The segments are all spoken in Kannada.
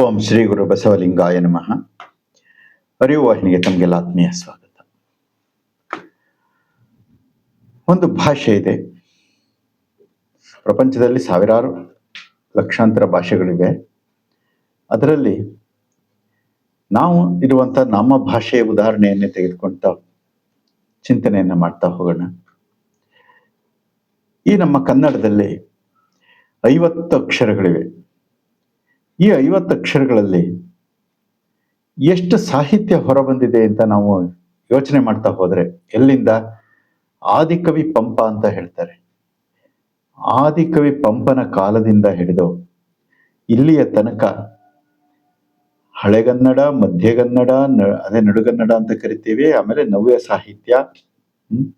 ಓಂ ಶ್ರೀ ಗುರು ಬಸವಲಿಂಗಾಯ ನಮಃ. ಅರಿವು ವಾಹಿನಿಗೆ ತಮಗೆಲ್ಲ ಆತ್ಮೀಯ ಸ್ವಾಗತ. ಒಂದು ಭಾಷೆ ಇದೆ. ಪ್ರಪಂಚದಲ್ಲಿ ಸಾವಿರಾರು ಲಕ್ಷಾಂತರ ಭಾಷೆಗಳಿವೆ. ಅದರಲ್ಲಿ ನಾವು ಇರುವಂತ ನಮ್ಮ ಭಾಷೆಯ ಉದಾಹರಣೆಯನ್ನೇ ತೆಗೆದುಕೊಂತ ಚಿಂತನೆಯನ್ನ ಮಾಡ್ತಾ ಹೋಗೋಣ. ಈ ನಮ್ಮ ಕನ್ನಡದಲ್ಲಿ ಐವತ್ತು ಅಕ್ಷರಗಳಿವೆ. ಈ ಐವತ್ತು ಅಕ್ಷರಗಳಲ್ಲಿ ಎಷ್ಟು ಸಾಹಿತ್ಯ ಹೊರಬಂದಿದೆ ಅಂತ ನಾವು ಯೋಚನೆ ಮಾಡ್ತಾ ಹೋದರೆ ಎಲ್ಲಿಂದ? ಆದಿಕವಿ ಪಂಪ ಅಂತ ಹೇಳ್ತಾರೆ. ಆದಿಕವಿ ಪಂಪನ ಕಾಲದಿಂದ ಹಿಡಿದು ಇಲ್ಲಿಯ ತನಕ ಹಳೆಗನ್ನಡ ಮಧ್ಯಗನ್ನಡ ನ- ಅದೇ ನಡುಗನ್ನಡ ಅಂತ ಕರಿತೀವಿ, ಆಮೇಲೆ ನವ್ಯ ಸಾಹಿತ್ಯ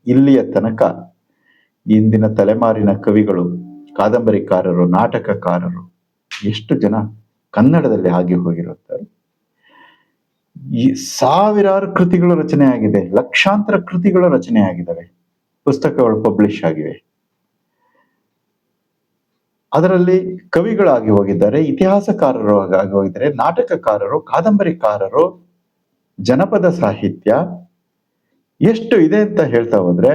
ಇಲ್ಲಿಯ ತನಕ ಇಂದಿನ ತಲೆಮಾರಿನ ಕವಿಗಳು, ಕಾದಂಬರಿಕಾರರು, ನಾಟಕಕಾರರು, ಎಷ್ಟು ಜನ ಕನ್ನಡದಲ್ಲಿ ಆಗಿ ಹೋಗಿರುತ್ತಾರೆ. ಈ ಸಾವಿರಾರು ಕೃತಿಗಳು ರಚನೆ ಆಗಿದೆ, ಲಕ್ಷಾಂತರ ಕೃತಿಗಳು ರಚನೆ ಆಗಿದ್ದಾವೆ, ಪುಸ್ತಕಗಳು ಪಬ್ಲಿಷ್ ಆಗಿವೆ. ಅದರಲ್ಲಿ ಕವಿಗಳಾಗಿ ಹೋಗಿದ್ದಾರೆ, ಇತಿಹಾಸಕಾರರು ಆಗಿ ಹೋಗಿದ್ದಾರೆ, ನಾಟಕಕಾರರು, ಕಾದಂಬರಿಕಾರರು, ಜನಪದ ಸಾಹಿತ್ಯ, ಎಷ್ಟು ಇದೆ ಅಂತ ಹೇಳ್ತಾ ಹೋದ್ರೆ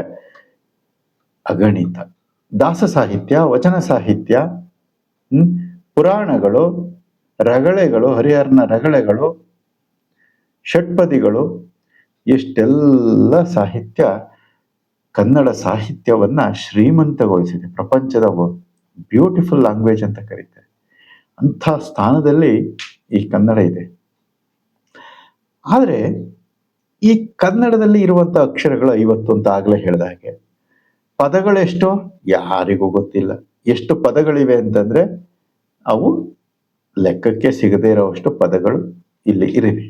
ಅಗಣಿತ, ದಾಸ ಸಾಹಿತ್ಯ, ವಚನ ಸಾಹಿತ್ಯ ಪುರಾಣಗಳು ರಗಳೆಗಳು, ಹರಿಹರನ ರಗಳೆಗಳು, ಷಟ್ಪದಿಗಳು ಇಷ್ಟೆಲ್ಲ ಸಾಹಿತ್ಯ, ಕನ್ನಡ ಸಾಹಿತ್ಯವನ್ನು ಶ್ರೀಮಂತಗೊಳಿಸಿದೆ. ಪ್ರಪಂಚದ ಬ್ಯೂಟಿಫುಲ್ ಲ್ಯಾಂಗ್ವೇಜ್ ಅಂತ ಕರೀತಾರೆ. ಅಂಥ ಸ್ಥಾನದಲ್ಲಿ ಈ ಕನ್ನಡ ಇದೆ. ಆದರೆ, ಈ ಕನ್ನಡದಲ್ಲಿ ಇರುವಂಥ ಅಕ್ಷರಗಳು ಐವತ್ತು ಅಂತ ಆಗಲೇ ಹೇಳಿದ ಹಾಗೆ, ಪದಗಳೆಷ್ಟು? ಯಾರಿಗೂ ಗೊತ್ತಿಲ್ಲ. ಎಷ್ಟು ಪದಗಳಿವೆ ಅಂತಂದರೆ, ಅವು ಲೆಕ್ಕಕ್ಕೆ ಸಿಗದೇ ಇರೋವಷ್ಟು ಪದಗಳು ಇಲ್ಲಿ ಇರಿವೆ.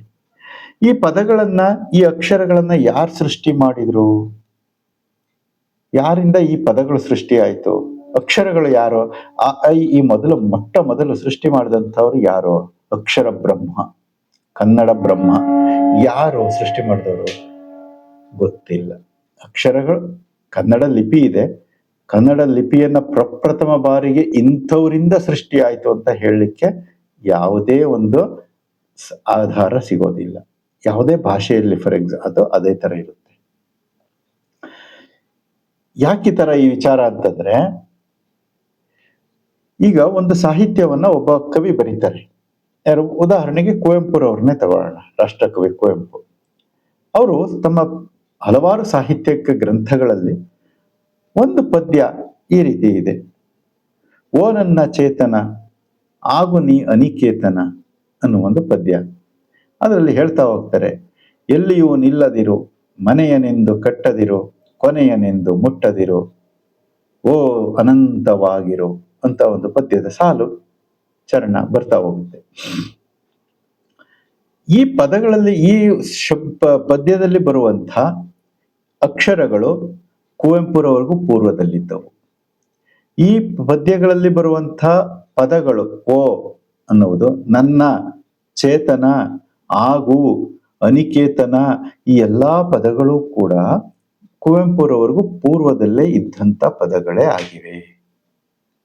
ಈ ಪದಗಳನ್ನ, ಈ ಅಕ್ಷರಗಳನ್ನ ಯಾರು ಸೃಷ್ಟಿ ಮಾಡಿದ್ರು? ಯಾರಿಂದ ಈ ಪದಗಳು ಸೃಷ್ಟಿ ಆಯ್ತು? ಅಕ್ಷರಗಳು ಯಾರು? ಆ ಐ ಈ ಮೊದಲು, ಮೊಟ್ಟ ಮೊದಲು ಸೃಷ್ಟಿ ಮಾಡಿದಂಥವ್ರು ಯಾರು? ಅಕ್ಷರ ಬ್ರಹ್ಮ, ಕನ್ನಡ ಬ್ರಹ್ಮ, ಯಾರು ಸೃಷ್ಟಿ ಮಾಡಿದವರು? ಗೊತ್ತಿಲ್ಲ. ಅಕ್ಷರಗಳು, ಕನ್ನಡ ಲಿಪಿ ಇದೆ. ಕನ್ನಡ ಲಿಪಿಯನ್ನ ಪ್ರಪ್ರಥಮ ಬಾರಿಗೆ ಇಂಥವರಿಂದ ಸೃಷ್ಟಿ ಆಯ್ತು ಅಂತ ಹೇಳಲಿಕ್ಕೆ ಯಾವುದೇ ಒಂದು ಆಧಾರ ಸಿಗೋದಿಲ್ಲ. ಯಾವುದೇ ಭಾಷೆಯಲ್ಲಿ ಫಾರ್ ಎಕ್ಸಾ ಅದು ಅದೇ ತರ ಇರುತ್ತೆ. ಯಾಕೆ ಥರ ಈ ವಿಚಾರ ಅಂತಂದ್ರೆ, ಈಗ ಒಂದು ಸಾಹಿತ್ಯವನ್ನ ಒಬ್ಬ ಕವಿ ಬರೀತಾರೆ. ಯಾರು, ಉದಾಹರಣೆಗೆ ಕುವೆಂಪುರವ್ರನ್ನೇ ತಗೊಳ್ಳೋಣ ರಾಷ್ಟ್ರಕವಿ ಕುವೆಂಪು. ಅವರು ತಮ್ಮ ಹಲವಾರು ಸಾಹಿತ್ಯಕ ಗ್ರಂಥಗಳಲ್ಲಿ ಒಂದು ಪದ್ಯ ಈ ರೀತಿ ಇದೆ. ಓ ನನ್ನ ಚೇತನ ಆಗು ನೀ ಅನಿಕೇತನ ಅನ್ನುವ ಒಂದು ಪದ್ಯ. ಅದರಲ್ಲಿ ಹೇಳ್ತಾ ಹೋಗ್ತಾರೆ, ಎಲ್ಲಿಯೂ ನಿಲ್ಲದಿರು, ಮನೆಯನೆಂದು ಕಟ್ಟದಿರು, ಕೊನೆಯನೆಂದು ಮುಟ್ಟದಿರು, ಓ ಅನಂತವಾಗಿರು ಅಂತ ಒಂದು ಪದ್ಯದ ಸಾಲು ಚರಣ ಬರ್ತಾ ಹೋಗುತ್ತೆ. ಈ ಪದಗಳಲ್ಲಿ ಈ ಪದ್ಯದಲ್ಲಿ ಬರುವಂಥ ಅಕ್ಷರಗಳು ಕುವೆಂಪುರವರೆಗೂ ಪೂರ್ವದಲ್ಲಿದ್ದವು. ಈ ಪದ್ಯಗಳಲ್ಲಿ ಬರುವಂಥ ಪದಗಳು ಓ ಅನ್ನುವುದು ನನ್ನ, ಚೇತನ, ಆಗು, ಅನಿಕೇತನ ಈ ಎಲ್ಲ ಪದಗಳು ಕೂಡ ಕುವೆಂಪುರವರೆಗೂ ಪೂರ್ವದಲ್ಲೇ ಇದ್ದಂಥ ಪದಗಳೇ ಆಗಿವೆ.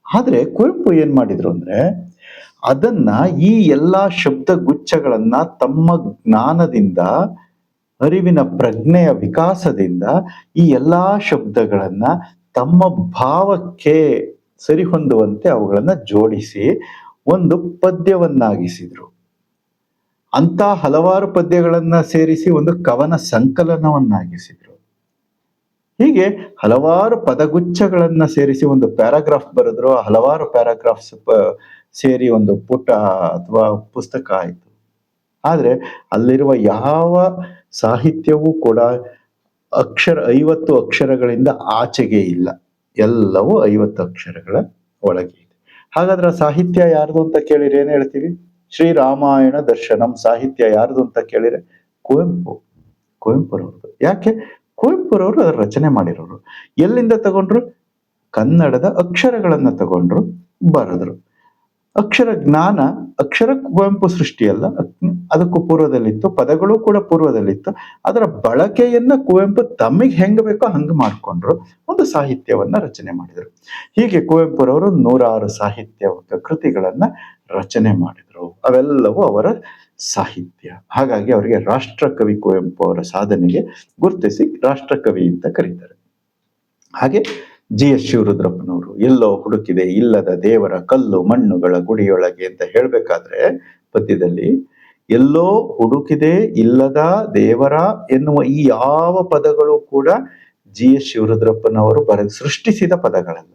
ಆದರೆ ಕುವೆಂಪು ಏನ್ ಮಾಡಿದ್ರು ಅಂದ್ರೆ ಅದನ್ನ ಈ ಎಲ್ಲ ಶಬ್ದ ಗುಚ್ಛಗಳನ್ನ ತಮ್ಮ ಜ್ಞಾನದಿಂದ, ಅರಿವಿನ ಪ್ರಜ್ಞೆಯ ವಿಕಾಸದಿಂದ ಈ ಎಲ್ಲಾ ಶಬ್ದಗಳನ್ನ ತಮ್ಮ ಭಾವಕ್ಕೆ ಸರಿಹೊಂದುವಂತೆ ಅವುಗಳನ್ನ ಜೋಡಿಸಿ ಒಂದು ಪದ್ಯವನ್ನಾಗಿಸಿದ್ರು. ಅಂತ ಹಲವಾರು ಪದ್ಯಗಳನ್ನ ಸೇರಿಸಿ ಒಂದು ಕವನ ಸಂಕಲನವನ್ನಾಗಿಸಿದ್ರು. ಹೀಗೆ ಹಲವಾರು ಪದಗುಚ್ಛಗಳನ್ನ ಸೇರಿಸಿ ಒಂದು ಪ್ಯಾರಾಗ್ರಾಫ್ ಬರೆದ್ರು, ಹಲವಾರು ಪ್ಯಾರಾಗ್ರಾಫ್ಸ್ ಸೇರಿ ಒಂದು ಪುಟ ಅಥವಾ ಪುಸ್ತಕ ಆಯಿತು. ಆದ್ರೆ ಅಲ್ಲಿರುವ ಯಾವ ಸಾಹಿತ್ಯವೂ ಕೂಡ ಅಕ್ಷರ ಐವತ್ತು ಅಕ್ಷರಗಳಿಂದ ಆಚೆಗೆ ಇಲ್ಲ. ಎಲ್ಲವೂ ಐವತ್ತು ಅಕ್ಷರಗಳ ಒಳಗೆ ಇದೆ. ಹಾಗಾದ್ರೆ ಸಾಹಿತ್ಯ ಯಾರ್ದು ಅಂತ ಕೇಳಿರಿ ಏನು ಹೇಳ್ತೀವಿ ಶ್ರೀರಾಮಾಯಣ ದರ್ಶನಂ ಸಾಹಿತ್ಯ ಯಾರ್ದು ಅಂತ ಕೇಳಿದ್ರೆ ಕುವೆಂಪು, ಕುವೆಂಪುರವ್ರದ್ದು. ಯಾಕೆ? ಕುವೆಂಪುರವರು ಅದರ ರಚನೆ ಮಾಡಿರೋರು. ಎಲ್ಲಿಂದ ತಗೊಂಡ್ರು? ಕನ್ನಡದ ಅಕ್ಷರಗಳನ್ನ ತಗೊಂಡ್ರು, ಬರೆದ್ರು. ಅಕ್ಷರ ಜ್ಞಾನ, ಅಕ್ಷರ ಕುವೆಂಪು ಸೃಷ್ಟಿಯಲ್ಲ ಅದಕ್ಕೂ ಪೂರ್ವದಲ್ಲಿತ್ತು, ಪದಗಳು ಕೂಡ ಪೂರ್ವದಲ್ಲಿತ್ತು. ಅದರ ಬಳಕೆಯನ್ನ ಕುವೆಂಪು ತಮಗೆ ಹೆಂಗ್ ಬೇಕೋ ಹಂಗ ಮಾಡಿಕೊಂಡ್ರು, ಒಂದು ಸಾಹಿತ್ಯವನ್ನ ರಚನೆ ಮಾಡಿದರು. ಹೀಗೆ ಕುವೆಂಪುರವರು ನೂರಾರು ಸಾಹಿತ್ಯ ಕೃತಿಗಳನ್ನ ರಚನೆ ಮಾಡಿದ್ರು. ಅವೆಲ್ಲವೂ ಅವರ ಸಾಹಿತ್ಯ. ಹಾಗಾಗಿ ಅವರಿಗೆ ರಾಷ್ಟ್ರಕವಿ ಕುವೆಂಪು ಅವರ ಸಾಧನೆಗೆ ಗುರುತಿಸಿ ರಾಷ್ಟ್ರಕವಿ ಅಂತ ಕರೀತಾರೆ. ಹಾಗೆ ಜಿ ಎಸ್ ಶಿವರುದ್ರಪ್ಪನವರು, ಎಲ್ಲೋ ಹುಡುಕಿದೆ, ಇಲ್ಲದ ದೇವರ ಕಲ್ಲು, ಮಣ್ಣುಗಳ ಗುಡಿಯೊಳಗೆ ಅಂತ ಹೇಳಬೇಕಾದ್ರೆ ಪದ್ಯದಲ್ಲಿ, ಎಲ್ಲೋ ಹುಡುಕಿದೆ, ಇಲ್ಲದ ದೇವರ ಎನ್ನುವ ಈ ಯಾವ ಪದಗಳು ಕೂಡ ಜಿ ಎಸ್ ಶಿವರುದ್ರಪ್ಪನವರು ಬರೆದು ಸೃಷ್ಟಿಸಿದ ಪದಗಳಲ್ಲ.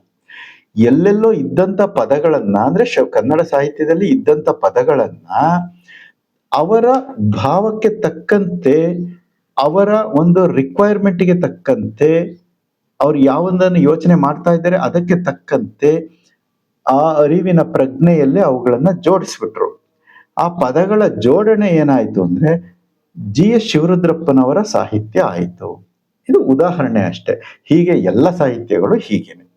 ಎಲ್ಲೆಲ್ಲೋ ಇದ್ದಂತ ಪದಗಳನ್ನ, ಅಂದ್ರೆ ಶ, ಕನ್ನಡ ಸಾಹಿತ್ಯದಲ್ಲಿ ಇದ್ದಂತ ಪದಗಳನ್ನ ಅವರ ಭಾವಕ್ಕೆ ತಕ್ಕಂತೆ, ಅವರ ಒಂದು ರಿಕ್ವೈರ್ಮೆಂಟ್ಗೆ ತಕ್ಕಂತೆ ಅವ್ರು ಯಾವೊಂದನ್ನು ಯೋಚನೆ ಮಾಡ್ತಾ ಇದ್ದಾರೆ, ಅದಕ್ಕೆ ತಕ್ಕಂತೆ ಆ ಅರಿವಿನ ಪ್ರಜ್ಞೆಯಲ್ಲಿ ಅವುಗಳನ್ನ ಜೋಡಿಸ್ಬಿಟ್ರು. ಆ ಪದಗಳ ಜೋಡಣೆ ಏನಾಯ್ತು ಅಂದ್ರೆ ಜಿ ಎಸ್ ಶಿವರುದ್ರಪ್ಪನವರ ಸಾಹಿತ್ಯ ಆಯಿತು. ಇದು ಉದಾಹರಣೆ ಅಷ್ಟೇ. ಹೀಗೆ ಎಲ್ಲ ಸಾಹಿತ್ಯಗಳು ಹೀಗೇನೆ.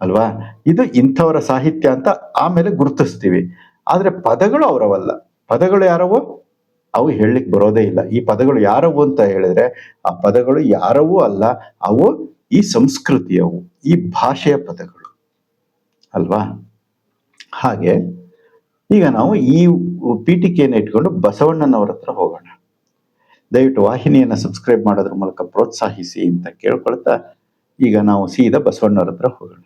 ಅಲ್ವಾ? ಇದು ಇಂಥವರ ಸಾಹಿತ್ಯ ಅಂತ ಆಮೇಲೆ ಗುರುತಿಸ್ತೀವಿ. ಆದ್ರೆ ಪದಗಳು ಅವರವಲ್ಲ. ಪದಗಳು ಯಾರವೋ? ಅವು ಹೇಳಲಿಕ್ಕೆ ಬರೋದೇ ಇಲ್ಲ. ಈ ಪದಗಳು ಯಾರವು ಅಂತ ಹೇಳಿದ್ರೆ ಆ ಪದಗಳು ಯಾರವೂ ಅಲ್ಲ. ಅವು ಈ ಸಂಸ್ಕೃತಿಯವು, ಈ ಭಾಷೆಯ ಪದಗಳು. ಅಲ್ವಾ? ಹಾಗೆ, ಈಗ ನಾವು ಈ ಪೀಠಿಕೆಯನ್ನು ಇಟ್ಕೊಂಡು ಬಸವಣ್ಣನವರ ಹತ್ರ ಹೋಗೋಣ. ದಯವಿಟ್ಟು ವಾಹಿನಿಯನ್ನು ಸಬ್ಸ್ಕ್ರೈಬ್ ಮಾಡೋದ್ರ ಮೂಲಕ ಪ್ರೋತ್ಸಾಹಿಸಿ ಅಂತ ಕೇಳ್ಕೊಳ್ತಾ ಈಗ ನಾವು ಸೀದಾ ಬಸವಣ್ಣವ್ರ ಹತ್ರ ಹೋಗೋಣ.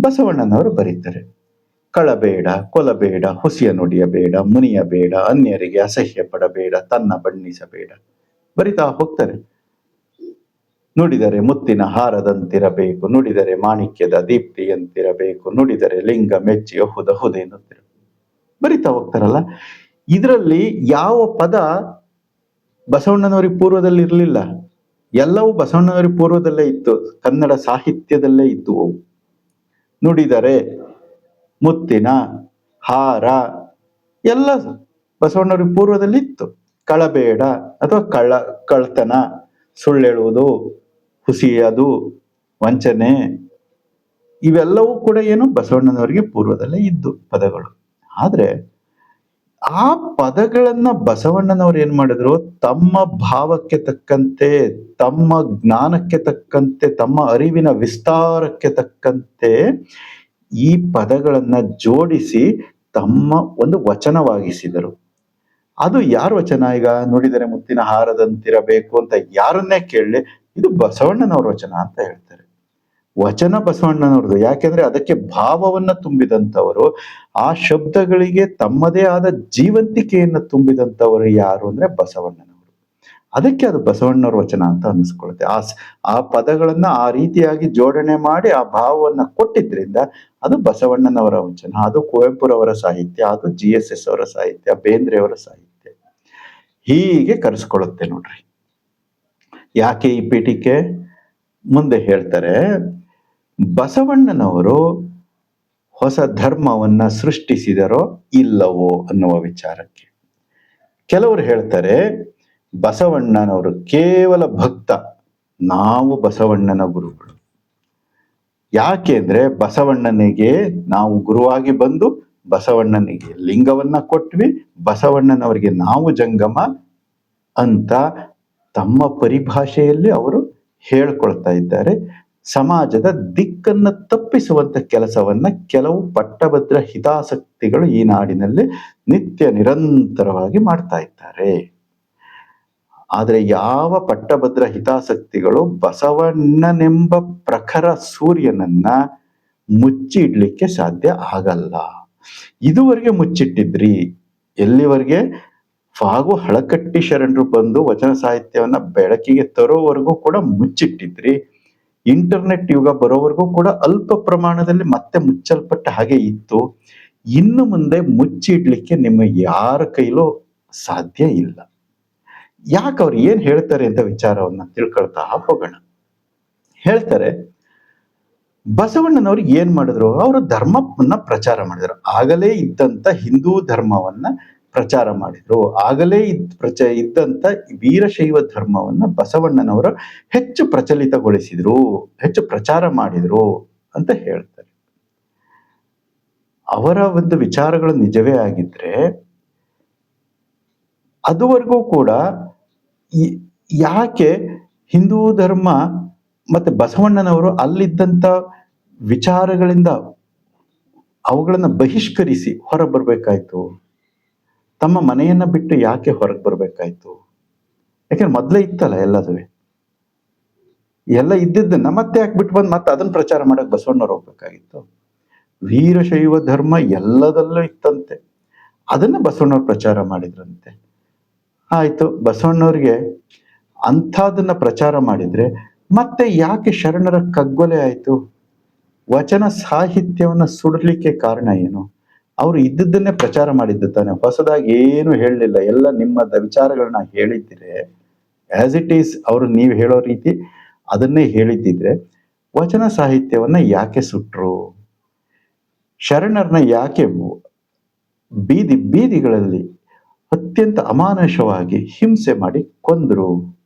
ಬಸವಣ್ಣನವರು ಬರೀತಾರೆ. ಕಳಬೇಡ, ಕೊಲಬೇಡ, ಹುಸಿಯ ನುಡಿಯಬೇಡ, ಮುನಿಯಬೇಡ, ಅನ್ಯರಿಗೆ ಅಸಹ್ಯ ಪಡಬೇಡ ತನ್ನ ಬಣ್ಣಿಸಬೇಡ. ಬರಿತಾ ಹೋಗ್ತಾರೆ. ನುಡಿದರೆ ಮುತ್ತಿನ ಹಾರದಂತಿರಬೇಕು, ನುಡಿದರೆ ಮಾಣಿಕ್ಯದ ದೀಪ್ತಿಯಂತಿರಬೇಕು, ನುಡಿದರೆ ಲಿಂಗ ಮೆಚ್ಚಿ ಹುದ ಹುದೇನುತ್ತಿರ ಬರಿತಾ ಹೋಗ್ತಾರಲ್ಲ? ಇದರಲ್ಲಿ ಯಾವ ಪದ ಬಸವಣ್ಣನವರಿಗೆ ಪೂರ್ವದಲ್ಲಿ ಇರಲಿಲ್ಲ ಎಲ್ಲವೂ ಬಸವಣ್ಣನವರಿಗೆ ಪೂರ್ವದಲ್ಲೇ ಇತ್ತು. ಕನ್ನಡ ಸಾಹಿತ್ಯದಲ್ಲೇ ಇದ್ದು ನುಡಿದರೆ ಮುತ್ತಿನ ಹಾರ ಎಲ್ಲ ಬಸವಣ್ಣವ್ರಿಗೆ ಪೂರ್ವದಲ್ಲಿ ಇತ್ತು ಕಳಬೇಡ ಅಥವಾ ಕಳ, ಕಳ್ತನ, ಸುಳ್ಳೇಳುವುದು ಹುಸಿಯದು ವಂಚನೆ, ಇವೆಲ್ಲವೂ ಕೂಡ ಏನು ಬಸವಣ್ಣನವರಿಗೆ ಪೂರ್ವದಲ್ಲೇ ಇದ್ದು ಪದಗಳು. ಆದ್ರೆ ಆ ಪದಗಳನ್ನ ಬಸವಣ್ಣನವರು ಏನ್ ಮಾಡಿದ್ರು? ತಮ್ಮ ಭಾವಕ್ಕೆ ತಕ್ಕಂತೆ, ತಮ್ಮ ಜ್ಞಾನಕ್ಕೆ ತಕ್ಕಂತೆ, ತಮ್ಮ ಅರಿವಿನ ವಿಸ್ತಾರಕ್ಕೆ ತಕ್ಕಂತೆ ಈ ಪದಗಳನ್ನ ಜೋಡಿಸಿ ತಮ್ಮ ಒಂದು ವಚನವಾಗಿಸಿದರು. ಅದು ಯಾರು ವಚನ ಈಗ? ನೋಡಿದರೆ ಮುತ್ತಿನ ಹಾರದಂತಿರಬೇಕು ಅಂತ ಯಾರನ್ನೇ ಕೇಳಲಿ ಇದು ಬಸವಣ್ಣನವ್ರ ವಚನ ಅಂತ ಹೇಳ್ತಾರೆ. ವಚನ ಬಸವಣ್ಣನವ್ರದ್ದು. ಯಾಕೆಂದ್ರೆ ಅದಕ್ಕೆ ಭಾವವನ್ನ ತುಂಬಿದಂಥವರು, ಆ ಶಬ್ದಗಳಿಗೆ ತಮ್ಮದೇ ಆದ ಜೀವಂತಿಕೆಯನ್ನ ತುಂಬಿದಂಥವರು ಯಾರು ಅಂದ್ರೆ ಬಸವಣ್ಣನವರು. ಅದಕ್ಕೆ ಅದು ಬಸವಣ್ಣವ್ರ ವಚನ ಅಂತ ಅನ್ನಿಸ್ಕೊಳ್ಳುತ್ತೆ ಆ ಆ ಪದಗಳನ್ನ ಆ ರೀತಿಯಾಗಿ ಜೋಡಣೆ ಮಾಡಿ ಆ ಭಾವವನ್ನ ಕೊಟ್ಟಿದ್ರಿಂದ ಅದು ಬಸವಣ್ಣನವರ ವಚನ, ಅದು ಕುವೆಂಪುರವರ ಸಾಹಿತ್ಯ, ಅದು ಜಿ ಎಸ್ ಎಸ್ ಅವರ ಸಾಹಿತ್ಯ, ಬೇಂದ್ರೆಯವರ ಸಾಹಿತ್ಯ. ಹೀಗೆ ಕರೆಸ್ಕೊಳ್ಳುತ್ತೆ ನೋಡ್ರಿ. ಯಾಕೆ ಈ ಪೀಠಿಕೆ ಮುಂದೆ ಹೇಳ್ತಾರೆ, ಬಸವಣ್ಣನವರು ಹೊಸ ಧರ್ಮವನ್ನ ಸೃಷ್ಟಿಸಿದರೋ ಇಲ್ಲವೋ ಅನ್ನುವ ವಿಚಾರಕ್ಕೆ. ಕೆಲವರು ಹೇಳ್ತಾರೆ, ಬಸವಣ್ಣನವರು ಕೇವಲ ಭಕ್ತ, ನಾವು ಬಸವಣ್ಣನ ಗುರುಗಳು. ಯಾಕೆ ಅಂದ್ರೆ ಬಸವಣ್ಣನಿಗೆ ನಾವು ಗುರುವಾಗಿ ಬಂದು ಬಸವಣ್ಣನಿಗೆ ಲಿಂಗವನ್ನ ಕೊಟ್ವಿ, ಬಸವಣ್ಣನವರಿಗೆ ನಾವು ಜಂಗಮ ಅಂತ ತಮ್ಮ ಪರಿಭಾಷೆಯಲ್ಲಿ ಅವರು ಹೇಳ್ಕೊಳ್ತಾ ಇದ್ದಾರೆ. ಸಮಾಜದ ದಿಕ್ಕನ್ನ ತಪ್ಪಿಸುವಂತ ಕೆಲಸವನ್ನ ಕೆಲವು ಪಟ್ಟಭದ್ರ ಹಿತಾಸಕ್ತಿಗಳು ಈ ನಾಡಿನಲ್ಲಿ ನಿತ್ಯ ನಿರಂತರವಾಗಿ ಮಾಡ್ತಾ ಇದ್ದಾರೆ. ಆದರೆ ಯಾವ ಪಟ್ಟಭದ್ರ ಹಿತಾಸಕ್ತಿಗಳು ಬಸವಣ್ಣನೆಂಬ ಪ್ರಖರ ಸೂರ್ಯನನ್ನ ಮುಚ್ಚಿ ಇಡ್ಲಿಕ್ಕೆ ಸಾಧ್ಯ ಆಗಲ್ಲ. ಇದುವರೆಗೆ ಮುಚ್ಚಿಟ್ಟಿದ್ರಿ. ಎಲ್ಲಿವರೆಗೆ? ಫಾಗು ಹಳಕಟ್ಟಿ ಶರಣರು ಬಂದು ವಚನ ಸಾಹಿತ್ಯವನ್ನ ಬೆಳಕಿಗೆ ತರೋವರೆಗೂ ಕೂಡ ಮುಚ್ಚಿಟ್ಟಿದ್ರಿ. ಇಂಟರ್ನೆಟ್ ಯುಗ ಬರೋವರೆಗೂ ಕೂಡ ಅಲ್ಪ ಪ್ರಮಾಣದಲ್ಲಿ ಮತ್ತೆ ಮುಚ್ಚಲ್ಪಟ್ಟ ಹಾಗೆ ಇತ್ತು. ಇನ್ನು ಮುಂದೆ ಮುಚ್ಚಿಡ್ಲಿಕ್ಕೆ ನಿಮ್ಮ ಯಾರ ಕೈಲೂ ಸಾಧ್ಯ ಇಲ್ಲ. ಯಾಕೆ ಅವ್ರು ಏನ್ ಹೇಳ್ತಾರೆ ಅಂತ ವಿಚಾರವನ್ನ ತಿಳ್ಕೊಳ್ತಾ ಹೋಗೋಣ. ಹೇಳ್ತಾರೆ, ಬಸವಣ್ಣನವ್ರು ಏನ್ ಮಾಡಿದ್ರು? ಅವರು ಧರ್ಮವನ್ನ ಪ್ರಚಾರ ಮಾಡಿದ್ರು. ಆಗಲೇ ಇದ್ದಂತ ಹಿಂದೂ ಧರ್ಮವನ್ನ ಪ್ರಚಾರ ಮಾಡಿದ್ರು. ಆಗಲೇ ಇದ್ ಪ್ರಚ, ಇದ್ದಂತ ವೀರಶೈವ ಧರ್ಮವನ್ನ ಬಸವಣ್ಣನವರು ಹೆಚ್ಚು ಪ್ರಚಲಿತಗೊಳಿಸಿದ್ರು, ಹೆಚ್ಚು ಪ್ರಚಾರ ಮಾಡಿದ್ರು ಅಂತ ಹೇಳ್ತಾರೆ. ಅವರ ಒಂದು ವಿಚಾರಗಳು ನಿಜವೇ ಆಗಿದ್ರೆ, ಅದುವರೆಗೂ ಕೂಡ ಯಾಕೆ ಹಿಂದೂ ಧರ್ಮ ಮತ್ತೆ ಬಸವಣ್ಣನವರು ಅಲ್ಲಿದ್ದಂತ ವಿಚಾರಗಳಿಂದ ಅವುಗಳನ್ನ ಬಹಿಷ್ಕರಿಸಿ ಹೊರ ಬರ್ಬೇಕಾಯ್ತು ತಮ್ಮ ಮನೆಯನ್ನ ಬಿಟ್ಟು ಯಾಕೆ ಹೊರಗೆ ಬರ್ಬೇಕಾಯ್ತು? ಯಾಕೆಂದ್ರೆ ಮೊದ್ಲೇ ಇತ್ತಲ್ಲ ಎಲ್ಲದುವೆ. ಎಲ್ಲ ಇದ್ದಿದ್ದನ್ನ ಮತ್ತೆ ಯಾಕೆ ಬಿಟ್ಟು ಬಂದು ಮತ್ತೆ ಅದನ್ನ ಪ್ರಚಾರ ಮಾಡಕ್ ಬಸವಣ್ಣವ್ರು ಹೋಗ್ಬೇಕಾಗಿತ್ತು? ವೀರಶೈವ ಧರ್ಮ ಎಲ್ಲದಲ್ಲೂ ಇತ್ತಂತೆ. ಅದನ್ನ ಬಸವಣ್ಣವ್ರು ಪ್ರಚಾರ ಮಾಡಿದ್ರಂತೆ. ಆಯ್ತು, ಬಸವಣ್ಣವ್ರಿಗೆ ಅಂಥದನ್ನ ಪ್ರಚಾರ ಮಾಡಿದ್ರೆ ಮತ್ತೆ ಯಾಕೆ ಶರಣರ ಕಗ್ಗೊಲೆ ಆಯ್ತು? ವಚನ ಸಾಹಿತ್ಯವನ್ನ ಸುಡಲಿಕ್ಕೆ ಕಾರಣ ಏನು? ಅವ್ರು ಇದ್ದದ್ದನ್ನೇ ಪ್ರಚಾರ ಮಾಡಿದ್ದು ತಾನೆ. ಹೊಸದಾಗಿ ಏನು ಹೇಳಲಿಲ್ಲ. ಎಲ್ಲ ನಿಮ್ಮ ದ- ವಿಚಾರಗಳನ್ನ ಹೇಳಿದ್ರೆ ಆಸ್ ಇಟ್ ಈಸ್ ಅವರು ನೀವು ಹೇಳೋ ರೀತಿ ಅದನ್ನೇ ಹೇಳಿದ್ದಿದ್ರೆ ವಚನ ಸಾಹಿತ್ಯವನ್ನ ಯಾಕೆ ಸುಟ್ರು? ಶರಣರನ್ನ ಯಾಕೆ ಬೀದಿ, ಬೀದಿಗಳಲ್ಲಿ ಅತ್ಯಂತ ಅಮಾನುಷವಾಗಿ ಹಿಂಸೆ ಮಾಡಿ ಕೊಂದ್ರು?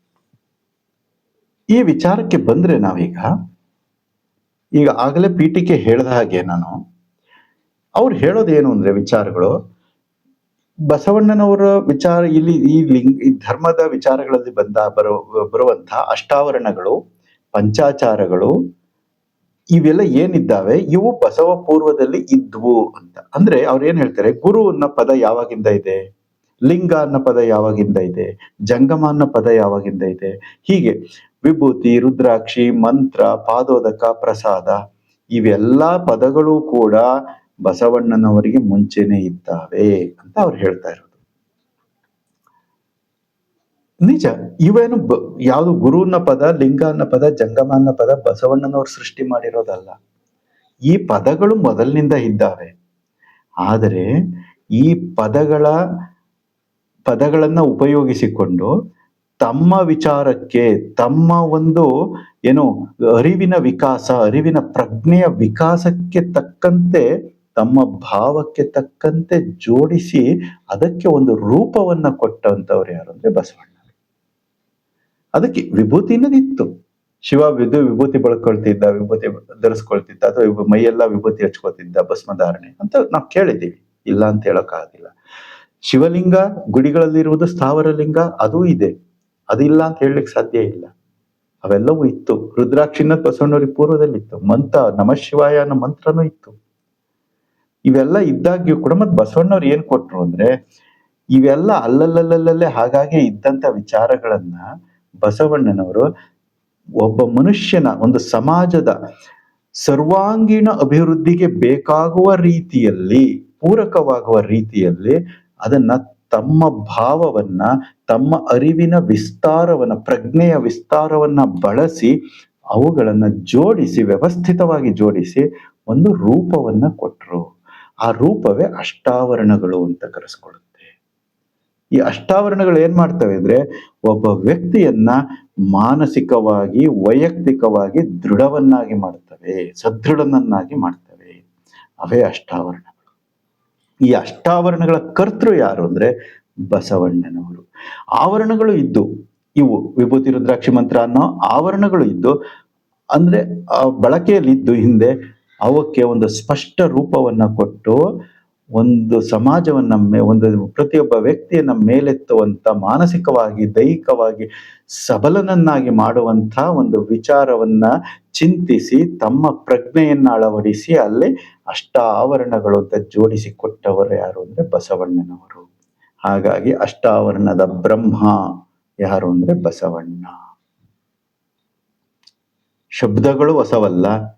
ಈ ವಿಚಾರಕ್ಕೆ ಬಂದ್ರೆ ನಾವೀಗ, ಈಗ ಆಗಲೇ ಪೀಠಿಕೆ ಹೇಳ್ದ ಹಾಗೆ ನಾನು. ಅವ್ರು ಹೇಳೋದೇನು ಅಂದ್ರೆ ವಿಚಾರಗಳು, ಬಸವಣ್ಣನವರ ವಿಚಾರ ಇಲ್ಲಿ ಈ ಲಿಂಗ, ಈ ಧರ್ಮದ ವಿಚಾರಗಳಲ್ಲಿ ಬಂದ ಬರೋ ಬರುವಂತಹ ಅಷ್ಟಾವರಣಗಳು, ಪಂಚಾಚಾರಗಳು, ಇವೆಲ್ಲ ಏನಿದ್ದಾವೆ? ಇವು ಬಸವ ಪೂರ್ವದಲ್ಲಿ ಇದ್ವು ಅಂತ. ಅಂದ್ರೆ ಅವ್ರು ಏನ್ ಹೇಳ್ತಾರೆ? ಗುರು ಅನ್ನೋ ಪದ ಯಾವಾಗಿಂದ ಇದೆ? ಲಿಂಗ ಅನ್ನೋ ಪದ ಯಾವಾಗಿಂದ ಇದೆ? ಜಂಗಮ ಅನ್ನೋ ಪದ ಯಾವಾಗಿಂದ ಇದೆ? ಹೀಗೆ ವಿಭೂತಿ, ರುದ್ರಾಕ್ಷಿ, ಮಂತ್ರ, ಪಾದೋದಕ, ಪ್ರಸಾದ, ಇವೆಲ್ಲಾ ಪದಗಳು ಕೂಡ ಬಸವಣ್ಣನವರಿಗೆ ಮುಂಚೆನೆ ಇದ್ದಾವೆ ಅಂತ ಅವ್ರು ಹೇಳ್ತಾ ಇರೋದು. ನಿಜ, ಇವೇನು ಬ, ಯಾವುದು ಗುರು ಪದ ಲಿಂಗ ಅನ್ನೋ ಪದ ಜಂಗಮ ಪದ, ಬಸವಣ್ಣನವ್ರು ಸೃಷ್ಟಿ ಮಾಡಿರೋದಲ್ಲ. ಈ ಪದಗಳು ಮೊದಲಿನಿಂದ ಇದ್ದಾವೆ. ಆದರೆ ಈ ಪದಗಳ, ಪದಗಳನ್ನ ಉಪಯೋಗಿಸಿಕೊಂಡು ತಮ್ಮ ವಿಚಾರಕ್ಕೆ, ತಮ್ಮ ಒಂದು, ಏನು, ಅರಿವಿನ ವಿಕಾಸ, ಅರಿವಿನ ಪ್ರಜ್ಞೆಯ ವಿಕಾಸಕ್ಕೆ ತಕ್ಕಂತೆ ತಮ್ಮ ಭಾವಕ್ಕೆ ತಕ್ಕಂತೆ ಜೋಡಿಸಿ ಅದಕ್ಕೆ ಒಂದು ರೂಪವನ್ನ ಕೊಟ್ಟಂತವ್ರು ಯಾರು ಅಂದ್ರೆ ಬಸವಣ್ಣ ಅದಕ್ಕೆ ವಿಭೂತಿ ಅನ್ನೋದಿತ್ತು. ಶಿವ ವಿಧು ವಿಭೂತಿ ಬಳ್ಕೊಳ್ತಿದ್ದ, ವಿಭೂತಿ ಧರಿಸ್ಕೊಳ್ತಿದ್ದ, ಅಥವಾ ಮೈಯೆಲ್ಲ ವಿಭೂತಿ ಹಚ್ಕೊತಿದ್ದ ಭಸ್ಮಧಾರಣೆ ಅಂತ ನಾವು ಕೇಳಿದ್ದೀವಿ. ಇಲ್ಲ ಅಂತ ಹೇಳಕ್ಕಾಗಲ್ಲ ಶಿವಲಿಂಗ, ಗುಡಿಗಳಲ್ಲಿರುವುದು ಸ್ಥಾವರ ಲಿಂಗ ಅದೂ ಇದೆ. ಅದಿಲ್ಲ ಅಂತ ಹೇಳಲಿಕ್ಕೆ ಸಾಧ್ಯ ಇಲ್ಲ. ಅವೆಲ್ಲವೂ ಇತ್ತು. ರುದ್ರಾಕ್ಷಿನ ಬಸವಣ್ಣವ್ರಿಗೆ ಪೂರ್ವದಲ್ಲಿತ್ತು. ಮಂತ್ರ, ನಮಃ ಶಿವಾಯ ಅನ್ನೋ ಮಂತ್ರನೂ ಇತ್ತು. ಇವೆಲ್ಲ ಇದ್ದಾಗ್ಯೂ ಕೂಡ, ಮತ್ತೆ ಬಸವಣ್ಣವ್ರು ಏನ್ ಕೊಟ್ರು ಅಂದ್ರೆ, ಇವೆಲ್ಲ ಅಲ್ಲಲ್ಲಲ್ಲಲ್ಲೇ ಹಾಗಾಗಿ ಇದ್ದಂತ ವಿಚಾರಗಳನ್ನ ಬಸವಣ್ಣನವರು ಒಬ್ಬ ಮನುಷ್ಯನ, ಒಂದು ಸಮಾಜದ ಸರ್ವಾಂಗೀಣ ಅಭಿವೃದ್ಧಿಗೆ ಬೇಕಾಗುವ ರೀತಿಯಲ್ಲಿ, ಪೂರಕವಾಗುವ ರೀತಿಯಲ್ಲಿ ಅದನ್ನ ತಮ್ಮ ಭಾವವನ್ನ, ತಮ್ಮ ಅರಿವಿನ ವಿಸ್ತಾರವನ್ನ, ಪ್ರಜ್ಞೆಯ ವಿಸ್ತಾರವನ್ನ ಬಳಸಿ, ಅವುಗಳನ್ನ ಜೋಡಿಸಿ, ವ್ಯವಸ್ಥಿತವಾಗಿ ಜೋಡಿಸಿ ಒಂದು ರೂಪವನ್ನ ಕೊಟ್ರು. ಆ ರೂಪವೇ ಅಷ್ಟಾವರಣಗಳು ಅಂತ ಕರೆಸ್ಕೊಳ್ಳುತ್ತೆ ಈ ಅಷ್ಟಾವರಣಗಳು ಏನ್ ಮಾಡ್ತವೆ ಅಂದ್ರೆ ಒಬ್ಬ ವ್ಯಕ್ತಿಯನ್ನ ಮಾನಸಿಕವಾಗಿ, ವೈಯಕ್ತಿಕವಾಗಿ ದೃಢವನ್ನಾಗಿ ಮಾಡ್ತವೆ, ಸದೃಢನನ್ನಾಗಿ ಮಾಡ್ತವೆ. ಅವೇ ಅಷ್ಟಾವರಣಗಳು. ಈ ಅಷ್ಟಾವರಣಗಳ ಕರ್ತೃ ಯಾರು ಅಂದ್ರೆ ಬಸವಣ್ಣನವರು. ಆವರಣಗಳು ಇದ್ದು, ಇವು ವಿಭೂತಿ ರುದ್ರಾಕ್ಷಿ ಮಂತ್ರ ಅನ್ನೋ ಆವರಣಗಳು ಇದ್ದು, ಅಂದ್ರೆ ಆ ಬಳಕೆಯಲ್ಲಿದ್ದು ಹಿಂದೆ ಅವಕ್ಕೆ ಒಂದು ಸ್ಪಷ್ಟ ರೂಪವನ್ನ ಕೊಟ್ಟು ಒಂದು ಸಮಾಜವನ್ನ ಮೇ- ಒಂದು ಪ್ರತಿಯೊಬ್ಬ ವ್ಯಕ್ತಿಯನ್ನ ಮೇಲೆತ್ತುವಂತ ಮಾನಸಿಕವಾಗಿ, ದೈಹಿಕವಾಗಿ ಸಬಲನನ್ನಾಗಿ ಮಾಡುವಂತ ಒಂದು ವಿಚಾರವನ್ನ ಚಿಂತಿಸಿ, ತಮ್ಮ ಪ್ರಜ್ಞೆಯನ್ನ ಅಳವಡಿಸಿ, ಅಲ್ಲಿ ಅಷ್ಟ ಆವರಣಗಳು ಅಂತ ಜೋಡಿಸಿ ಕೊಟ್ಟವರು ಯಾರು ಅಂದ್ರೆ ಬಸವಣ್ಣನವರು. ಹಾಗಾಗಿ ಅಷ್ಟಾವರಣದ ಬ್ರಹ್ಮ ಯಾರು ಅಂದ್ರೆ ಬಸವಣ್ಣ. ಶಬ್ದಗಳು ಹೊಸವಲ್ಲ.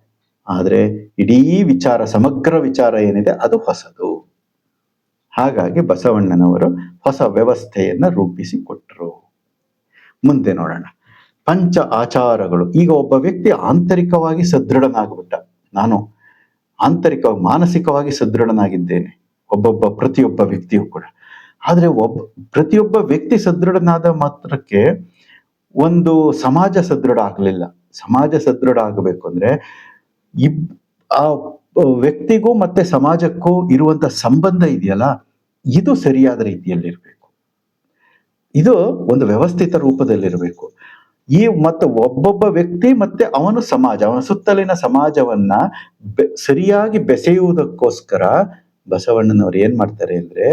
ಆದ್ರೆ ಇಡೀ ವಿಚಾರ, ಸಮಗ್ರ ವಿಚಾರ ಏನಿದೆ ಅದು ಹೊಸದು. ಹಾಗಾಗಿ ಬಸವಣ್ಣನವರು ಹೊಸ ವ್ಯವಸ್ಥೆಯನ್ನ ರೂಪಿಸಿ ಕೊಟ್ಟರು ಮುಂದೆ ನೋಡೋಣ. ಪಂಚ ಆಚಾರಗಳು. ಈಗ ಒಬ್ಬ ವ್ಯಕ್ತಿ ಆಂತರಿಕವಾಗಿ ಸದೃಢನಾಗ್ಬಿಟ್ಟ. ನಾನು ಆಂತರಿಕವಾಗಿ, ಮಾನಸಿಕವಾಗಿ ಸದೃಢನಾಗಿದ್ದೇನೆ. ಒಬ್ಬೊಬ್ಬ ಪ್ರತಿಯೊಬ್ಬ ವ್ಯಕ್ತಿಯು ಕೂಡ. ಆದ್ರೆ ಒಬ್ಬ ಪ್ರತಿಯೊಬ್ಬ ವ್ಯಕ್ತಿ ಸದೃಢನಾದ ಮಾತ್ರಕ್ಕೆ ಒಂದು ಸಮಾಜ ಸದೃಢ ಆಗಲಿಲ್ಲ. ಸಮಾಜ ಸದೃಢ ಆಗಬೇಕು ಅಂದ್ರೆ ಇಬ್, ಆ ವ್ಯಕ್ತಿಗೂ ಮತ್ತೆ ಸಮಾಜಕ್ಕೂ ಇರುವಂತ ಸಂಬಂಧ ಇದೆಯಲ್ಲ, ಇದು ಸರಿಯಾದ ರೀತಿಯಲ್ಲಿರಬೇಕು. ಇದು ಒಂದು ವ್ಯವಸ್ಥಿತ ರೂಪದಲ್ಲಿರಬೇಕು. ಈ ಮತ್ತೆ ಒಬ್ಬೊಬ್ಬ ವ್ಯಕ್ತಿ ಮತ್ತೆ ಅವನು ಸಮಾಜ, ಅವನ ಸುತ್ತಲಿನ ಸಮಾಜವನ್ನ ಸರಿಯಾಗಿ ಬೆಸೆಯುವುದಕ್ಕೋಸ್ಕರ ಬಸವಣ್ಣನವ್ರು ಏನ್ ಮಾಡ್ತಾರೆ ಅಂದ್ರೆ,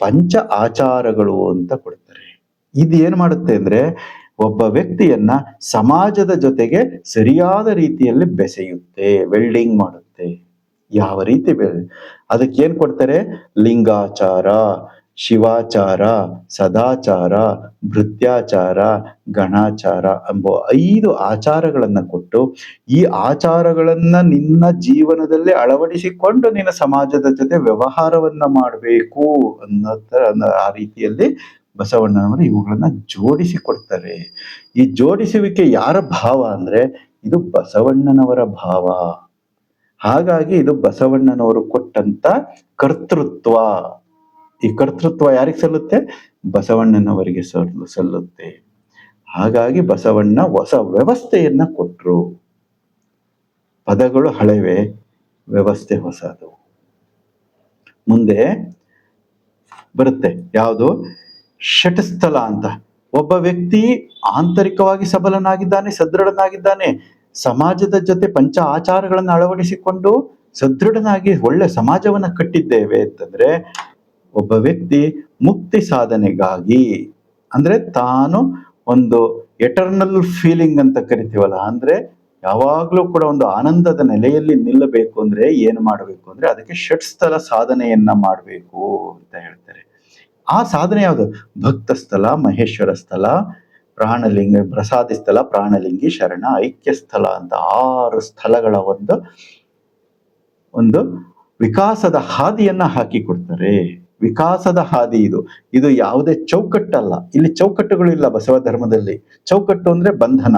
ಪಂಚ ಆಚಾರಗಳು ಅಂತ ಕೊಡ್ತಾರೆ. ಇದು ಏನ್ ಮಾಡುತ್ತೆ ಅಂದ್ರೆ ಒಬ್ಬ ವ್ಯಕ್ತಿಯನ್ನ ಸಮಾಜದ ಜೊತೆಗೆ ಸರಿಯಾದ ರೀತಿಯಲ್ಲಿ ಬೆಸೆಯುತ್ತೆ ವೆಲ್ಡಿಂಗ್ ಮಾಡುತ್ತೆ. ಯಾವ ರೀತಿ ಅದಕ್ಕೆ ಏನ್ ಕೊಡ್ತಾರೆ? ಲಿಂಗಾಚಾರ, ಶಿವಾಚಾರ, ಸದಾಚಾರ, ಭೃತ್ಯಾಚಾರ, ಗಣಾಚಾರ ಎಂಬ ಐದು ಆಚಾರಗಳನ್ನ ಕೊಟ್ಟು ಈ ಆಚಾರಗಳನ್ನ ನಿನ್ನ ಜೀವನದಲ್ಲಿ ಅಳವಡಿಸಿಕೊಂಡು ನಿನ್ನ ಸಮಾಜದ ಜೊತೆ ವ್ಯವಹಾರವನ್ನ ಮಾಡಬೇಕು ಅನ್ನೋ ಆ ರೀತಿಯಲ್ಲಿ ಬಸವಣ್ಣನವರು ಇವುಗಳನ್ನ ಜೋಡಿಸಿ ಕೊಡ್ತಾರೆ. ಈ ಜೋಡಿಸುವಿಕೆ ಯಾರ ಭಾವ ಅಂದ್ರೆ ಇದು ಬಸವಣ್ಣನವರ ಭಾವ. ಹಾಗಾಗಿ ಇದು ಬಸವಣ್ಣನವರು ಕೊಟ್ಟಂತ ಕರ್ತೃತ್ವ. ಈ ಕರ್ತೃತ್ವ ಯಾರಿಗೆ ಸಲ್ಲುತ್ತೆ? ಬಸವಣ್ಣನವರಿಗೆ ಸಲ್ಲು, ಸಲ್ಲುತ್ತೆ. ಹಾಗಾಗಿ ಬಸವಣ್ಣ ಹೊಸ ವ್ಯವಸ್ಥೆಯನ್ನ ಕೊಟ್ರು. ಪದಗಳು ಹಳೆವೆ, ವ್ಯವಸ್ಥೆ ಹೊಸದು. ಮುಂದೆ ಬರುತ್ತೆ ಯಾವುದು? ಷಟಸ್ಥಲ ಅಂತ. ಒಬ್ಬ ವ್ಯಕ್ತಿ ಆಂತರಿಕವಾಗಿ ಸಬಲನಾಗಿದ್ದಾನೆ, ಸದೃಢನಾಗಿದ್ದಾನೆ, ಸಮಾಜದ ಜೊತೆ ಪಂಚ ಆಚಾರಗಳನ್ನು ಅಳವಡಿಸಿಕೊಂಡು ಸದೃಢನಾಗಿ ಒಳ್ಳೆ ಸಮಾಜವನ್ನು ಕಟ್ಟಿದ್ದೇವೆ ಅಂತಂದ್ರೆ, ಒಬ್ಬ ವ್ಯಕ್ತಿ ಮುಕ್ತಿ ಸಾಧನೆಗಾಗಿ, ಅಂದ್ರೆ ತಾನು ಒಂದು ಎಟರ್ನಲ್ ಫೀಲಿಂಗ್ ಅಂತ ಕರಿತೀವಲ್ಲ, ಅಂದ್ರೆ ಯಾವಾಗ್ಲೂ ಕೂಡ ಒಂದು ಆನಂದದ ನೆಲೆಯಲ್ಲಿ ನಿಲ್ಲಬೇಕು ಅಂದ್ರೆ ಏನು ಮಾಡಬೇಕು ಅಂದ್ರೆ, ಅದಕ್ಕೆ ಷಟ್ಸ್ಥಲ ಸಾಧನೆಯನ್ನ ಮಾಡಬೇಕು ಅಂತ ಹೇಳ್ತಾರೆ. ಆ ಸಾಧನೆ ಯಾವುದು? ಭಕ್ತ ಸ್ಥಳ, ಮಹೇಶ್ವರ ಸ್ಥಳ, ಪ್ರಾಣಲಿಂಗ, ಪ್ರಸಾದಿ ಸ್ಥಳ, ಪ್ರಾಣಲಿಂಗಿ, ಶರಣ, ಐಕ್ಯ ಸ್ಥಳ ಅಂತ ಆರು ಸ್ಥಳಗಳ ಒಂದು ಒಂದು ವಿಕಾಸದ ಹಾದಿಯನ್ನ ಹಾಕಿಕೊಡ್ತಾರೆ ವಿಕಾಸದ ಹಾದಿ ಇದು. ಇದು ಯಾವುದೇ ಚೌಕಟ್ಟಲ್ಲ. ಇಲ್ಲಿ ಚೌಕಟ್ಟುಗಳು ಇಲ್ಲ ಬಸವ ಧರ್ಮದಲ್ಲಿ ಚೌಕಟ್ಟು ಅಂದ್ರೆ ಬಂಧನ.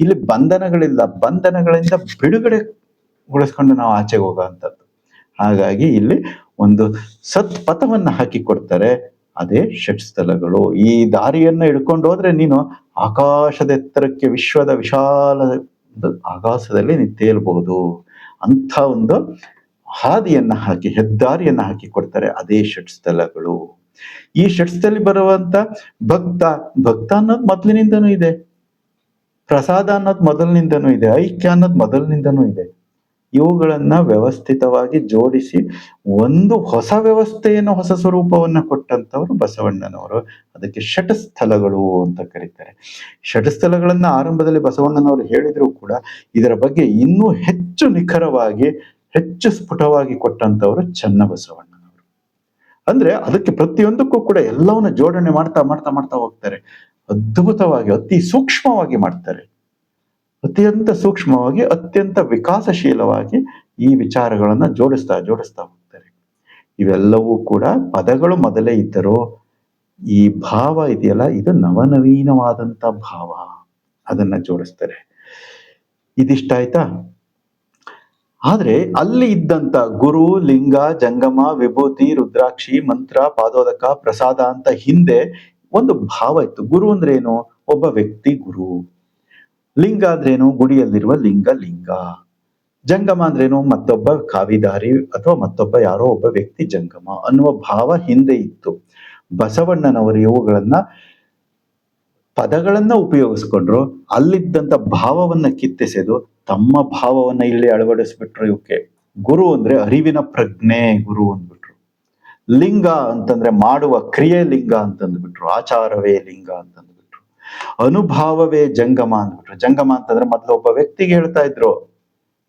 ಇಲ್ಲಿ ಬಂಧನಗಳಿಲ್ಲ. ಬಂಧನಗಳಿಂದ ಬಿಡುಗಡೆಗೊಳಿಸ್ಕೊಂಡು ನಾವು ಆಚೆಗೆ ಹೋಗುವಂಥದ್ದು ಹಾಗಾಗಿ ಇಲ್ಲಿ ಒಂದು ಸತ್ಪಥವನ್ನು ಹಾಕಿ ಕೊಡ್ತಾರೆ. ಅದೇ ಷಟ್ಸ್ಥಲಗಳು ಈ ದಾರಿಯನ್ನ ಹಿಡ್ಕೊಂಡು ಹೋದ್ರೆ ನೀನು ಆಕಾಶದ ಎತ್ತರಕ್ಕೆ ವಿಶ್ವದ ವಿಶಾಲ ಆಕಾಶದಲ್ಲಿ ನೀನು ತೇಲ್ಬಹುದು ಅಂಥ ಒಂದು ಹಾದಿಯನ್ನ ಹಾಕಿ, ಹೆದ್ದಾರಿಯನ್ನ ಹಾಕಿ ಕೊಡ್ತಾರೆ ಅದೇ ಷಟ್ಸ್ಥಲಗಳು ಈ ಷಟ್ಸ್ಥಲಿ ಬರುವಂತ ಭಕ್ತ ಭಕ್ತ ಅನ್ನೋದು ಮೊದಲಿನಿಂದನೂ ಇದೆ. ಪ್ರಸಾದ ಅನ್ನೋದು ಮೊದಲಿನಿಂದನೂ ಇದೆ. ಐಕ್ಯ ಅನ್ನೋದು ಮೊದಲಿನಿಂದನೂ ಇದೆ. ಇವುಗಳನ್ನ ವ್ಯವಸ್ಥಿತವಾಗಿ ಜೋಡಿಸಿ ಒಂದು ಹೊಸ ವ್ಯವಸ್ಥೆಯನ್ನು ಹೊಸ ಸ್ವರೂಪವನ್ನ ಕೊಟ್ಟಂತವರು ಬಸವಣ್ಣನವರು. ಅದಕ್ಕೆ ಷಟಸ್ಥಲಗಳು ಅಂತ ಕರೀತಾರೆ. ಷಟಸ್ಥಲಗಳನ್ನ ಆರಂಭದಲ್ಲಿ ಬಸವಣ್ಣನವರು ಹೇಳಿದ್ರು ಕೂಡ ಇದರ ಬಗ್ಗೆ ಇನ್ನೂ ಹೆಚ್ಚು ನಿಖರವಾಗಿ, ಹೆಚ್ಚು ಸ್ಫುಟವಾಗಿ ಕೊಟ್ಟಂತವರು ಚನ್ನಬಸವಣ್ಣನವರು. ಅಂದ್ರೆ ಅದಕ್ಕೆ ಪ್ರತಿಯೊಂದಕ್ಕೂ ಕೂಡ ಎಲ್ಲವನ್ನ ಜೋಡಣೆ ಮಾಡ್ತಾ ಮಾಡ್ತಾ ಮಾಡ್ತಾ ಹೋಗ್ತಾರೆ. ಅದ್ಭುತವಾಗಿ, ಅತಿ ಸೂಕ್ಷ್ಮವಾಗಿ ಮಾಡ್ತಾರೆ. ಅತ್ಯಂತ ಸೂಕ್ಷ್ಮವಾಗಿ, ಅತ್ಯಂತ ವಿಕಾಸಶೀಲವಾಗಿ ಈ ವಿಚಾರಗಳನ್ನು ಜೋಡಿಸ್ತಾ ಜೋಡಿಸ್ತಾ ಹೋಗ್ತಾರೆ. ಇವೆಲ್ಲವೂ ಕೂಡ ಪದಗಳು ಮೊದಲೇ ಇದ್ದರೂ ಈ ಭಾವ ಇದೆಯಲ್ಲ, ಇದು ನವನವೀನವಾದಂತ ಭಾವ. ಅದನ್ನ ಜೋಡಿಸ್ತಾರೆ. ಇದಿಷ್ಟ ಆಯ್ತಾ? ಆದ್ರೆ ಅಲ್ಲಿ ಇದ್ದಂತ ಗುರು, ಲಿಂಗ, ಜಂಗಮ, ವಿಭೂತಿ, ರುದ್ರಾಕ್ಷಿ, ಮಂತ್ರ, ಪಾದೋದಕ, ಪ್ರಸಾದ ಅಂತ ಹಿಂದೆ ಒಂದು ಭಾವ ಇತ್ತು. ಗುರು ಅಂದ್ರೆ ಏನು ಒಬ್ಬ ವ್ಯಕ್ತಿ ಗುರು. ಲಿಂಗ ಅಂದ್ರೇನು ಗುಡಿಯಲ್ಲಿರುವ ಲಿಂಗ ಲಿಂಗ. ಜಂಗಮ ಅಂದ್ರೇನು ಮತ್ತೊಬ್ಬ ಕಾವಿದಾರಿ ಅಥವಾ ಮತ್ತೊಬ್ಬ ಯಾರೋ ಒಬ್ಬ ವ್ಯಕ್ತಿ ಜಂಗಮ ಅನ್ನುವ ಭಾವ ಹಿಂದೆ ಇತ್ತು. ಬಸವಣ್ಣನವರು ಇವುಗಳನ್ನ ಪದಗಳನ್ನ ಉಪಯೋಗಿಸ್ಕೊಂಡ್ರು. ಅಲ್ಲಿದ್ದಂತ ಭಾವವನ್ನ ಕಿತ್ತೆಸೆದು ತಮ್ಮ ಭಾವವನ್ನ ಇಲ್ಲಿ ಅಳವಡಿಸ್ಬಿಟ್ರು ಇವಕ್ಕೆ ಗುರು ಅಂದ್ರೆ ಅರಿವಿನ ಪ್ರಜ್ಞೆ ಗುರು ಅಂದ್ಬಿಟ್ರು. ಲಿಂಗ ಅಂತಂದ್ರೆ ಮಾಡುವ ಕ್ರಿಯೆ ಲಿಂಗ ಅಂತಂದ್ಬಿಟ್ರು. ಆಚಾರವೇ ಲಿಂಗ ಅಂತಂದ್ಬಿಟ್ರು. ಅನುಭಾವವೇ ಜಂಗಮ ಅಂದ್ಬಿಟ್ರು. ಜಂಗಮ ಅಂತಂದ್ರೆ ಮೊದ್ಲು ಒಬ್ಬ ವ್ಯಕ್ತಿಗೆ ಹೇಳ್ತಾ ಇದ್ರು.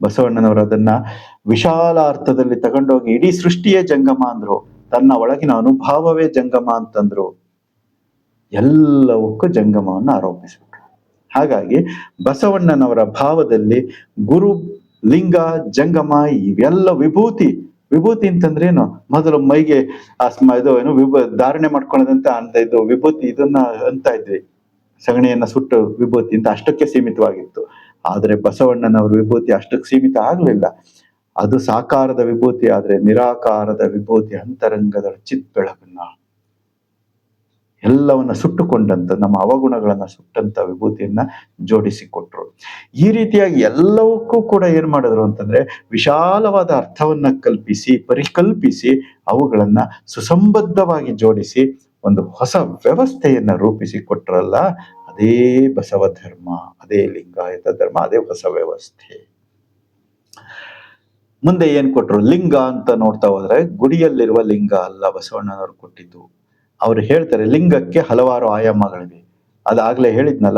ಬಸವಣ್ಣನವರು ಅದನ್ನ ವಿಶಾಲ ಅರ್ಥದಲ್ಲಿ ತಗೊಂಡೋಗಿ ಇಡೀ ಸೃಷ್ಟಿಯೇ ಜಂಗಮ ಅಂದ್ರು. ತನ್ನ ಒಳಗಿನ ಅನುಭಾವವೇ ಜಂಗಮ ಅಂತಂದ್ರು. ಎಲ್ಲವಕ್ಕೂ ಜಂಗಮವನ್ನು ಆರೋಪಿಸ್ಬಿಟ್ರು. ಹಾಗಾಗಿ ಬಸವಣ್ಣನವರ ಭಾವದಲ್ಲಿ ಗುರು, ಲಿಂಗ, ಜಂಗಮ ಇವೆಲ್ಲ ವಿಭೂತಿ. ವಿಭೂತಿ ಅಂತಂದ್ರೇನು ಮೊದಲು ಮೈಗೆ ಆ ಇದು ಏನು ವಿಭ ಧಾರಣೆ ಮಾಡ್ಕೊಳ್ಳೋದಂತ ಅಂತ ಇದು ವಿಭೂತಿ ಇದನ್ನ ಅಂತ ಇದ್ವಿ. ಸಗಣಿಯನ್ನ ಸುಟ್ಟು ವಿಭೂತಿ ಅಂತ ಅಷ್ಟಕ್ಕೆ ಸೀಮಿತವಾಗಿತ್ತು. ಆದ್ರೆ ಬಸವಣ್ಣನವರು ವಿಭೂತಿ ಅಷ್ಟಕ್ಕೆ ಸೀಮಿತ ಆಗ್ಲಿಲ್ಲ ಅದು ಸಾಕಾರದ ವಿಭೂತಿ, ಆದ್ರೆ ನಿರಾಕಾರದ ವಿಭೂತಿ, ಅಂತರಂಗದ ಚಿತ್ ಬೆಳಕನ್ನ ಎಲ್ಲವನ್ನ ಸುಟ್ಟುಕೊಂಡಂತ, ನಮ್ಮ ಅವಗುಣಗಳನ್ನ ಸುಟ್ಟಂತ ವಿಭೂತಿಯನ್ನ ಜೋಡಿಸಿ ಕೊಟ್ರು ಈ ರೀತಿಯಾಗಿ ಎಲ್ಲವಕ್ಕೂ ಕೂಡ ಏನ್ ಮಾಡಿದ್ರು ಅಂತಂದ್ರೆ, ವಿಶಾಲವಾದ ಅರ್ಥವನ್ನ ಕಲ್ಪಿಸಿ, ಪರಿಕಲ್ಪಿಸಿ, ಅವುಗಳನ್ನ ಸುಸಂಬದ್ಧವಾಗಿ ಜೋಡಿಸಿ ಒಂದು ಹೊಸ ವ್ಯವಸ್ಥೆಯನ್ನು ರೂಪಿಸಿ ಕೊಟ್ಟರಲ್ಲ ಅದೇ ಬಸವ ಧರ್ಮ, ಅದೇ ಲಿಂಗಾಯತ ಧರ್ಮ, ಅದೇ ಹೊಸ ವ್ಯವಸ್ಥೆ. ಮುಂದೆ ಏನ್ ಕೊಟ್ರು? ಲಿಂಗ ಅಂತ ನೋಡ್ತಾ ಹೋದ್ರೆ, ಗುಡಿಯಲ್ಲಿರುವ ಲಿಂಗ ಅಲ್ಲ, ಬಸವಣ್ಣನವರು ಕೊಟ್ಟಿದ್ದು. ಅವ್ರು ಹೇಳ್ತಾರೆ, ಲಿಂಗಕ್ಕೆ ಹಲವಾರು ಆಯಾಮಗಳಿವೆ. ಅದಾಗ್ಲೇ ಹೇಳಿದ್ನಲ್ಲ,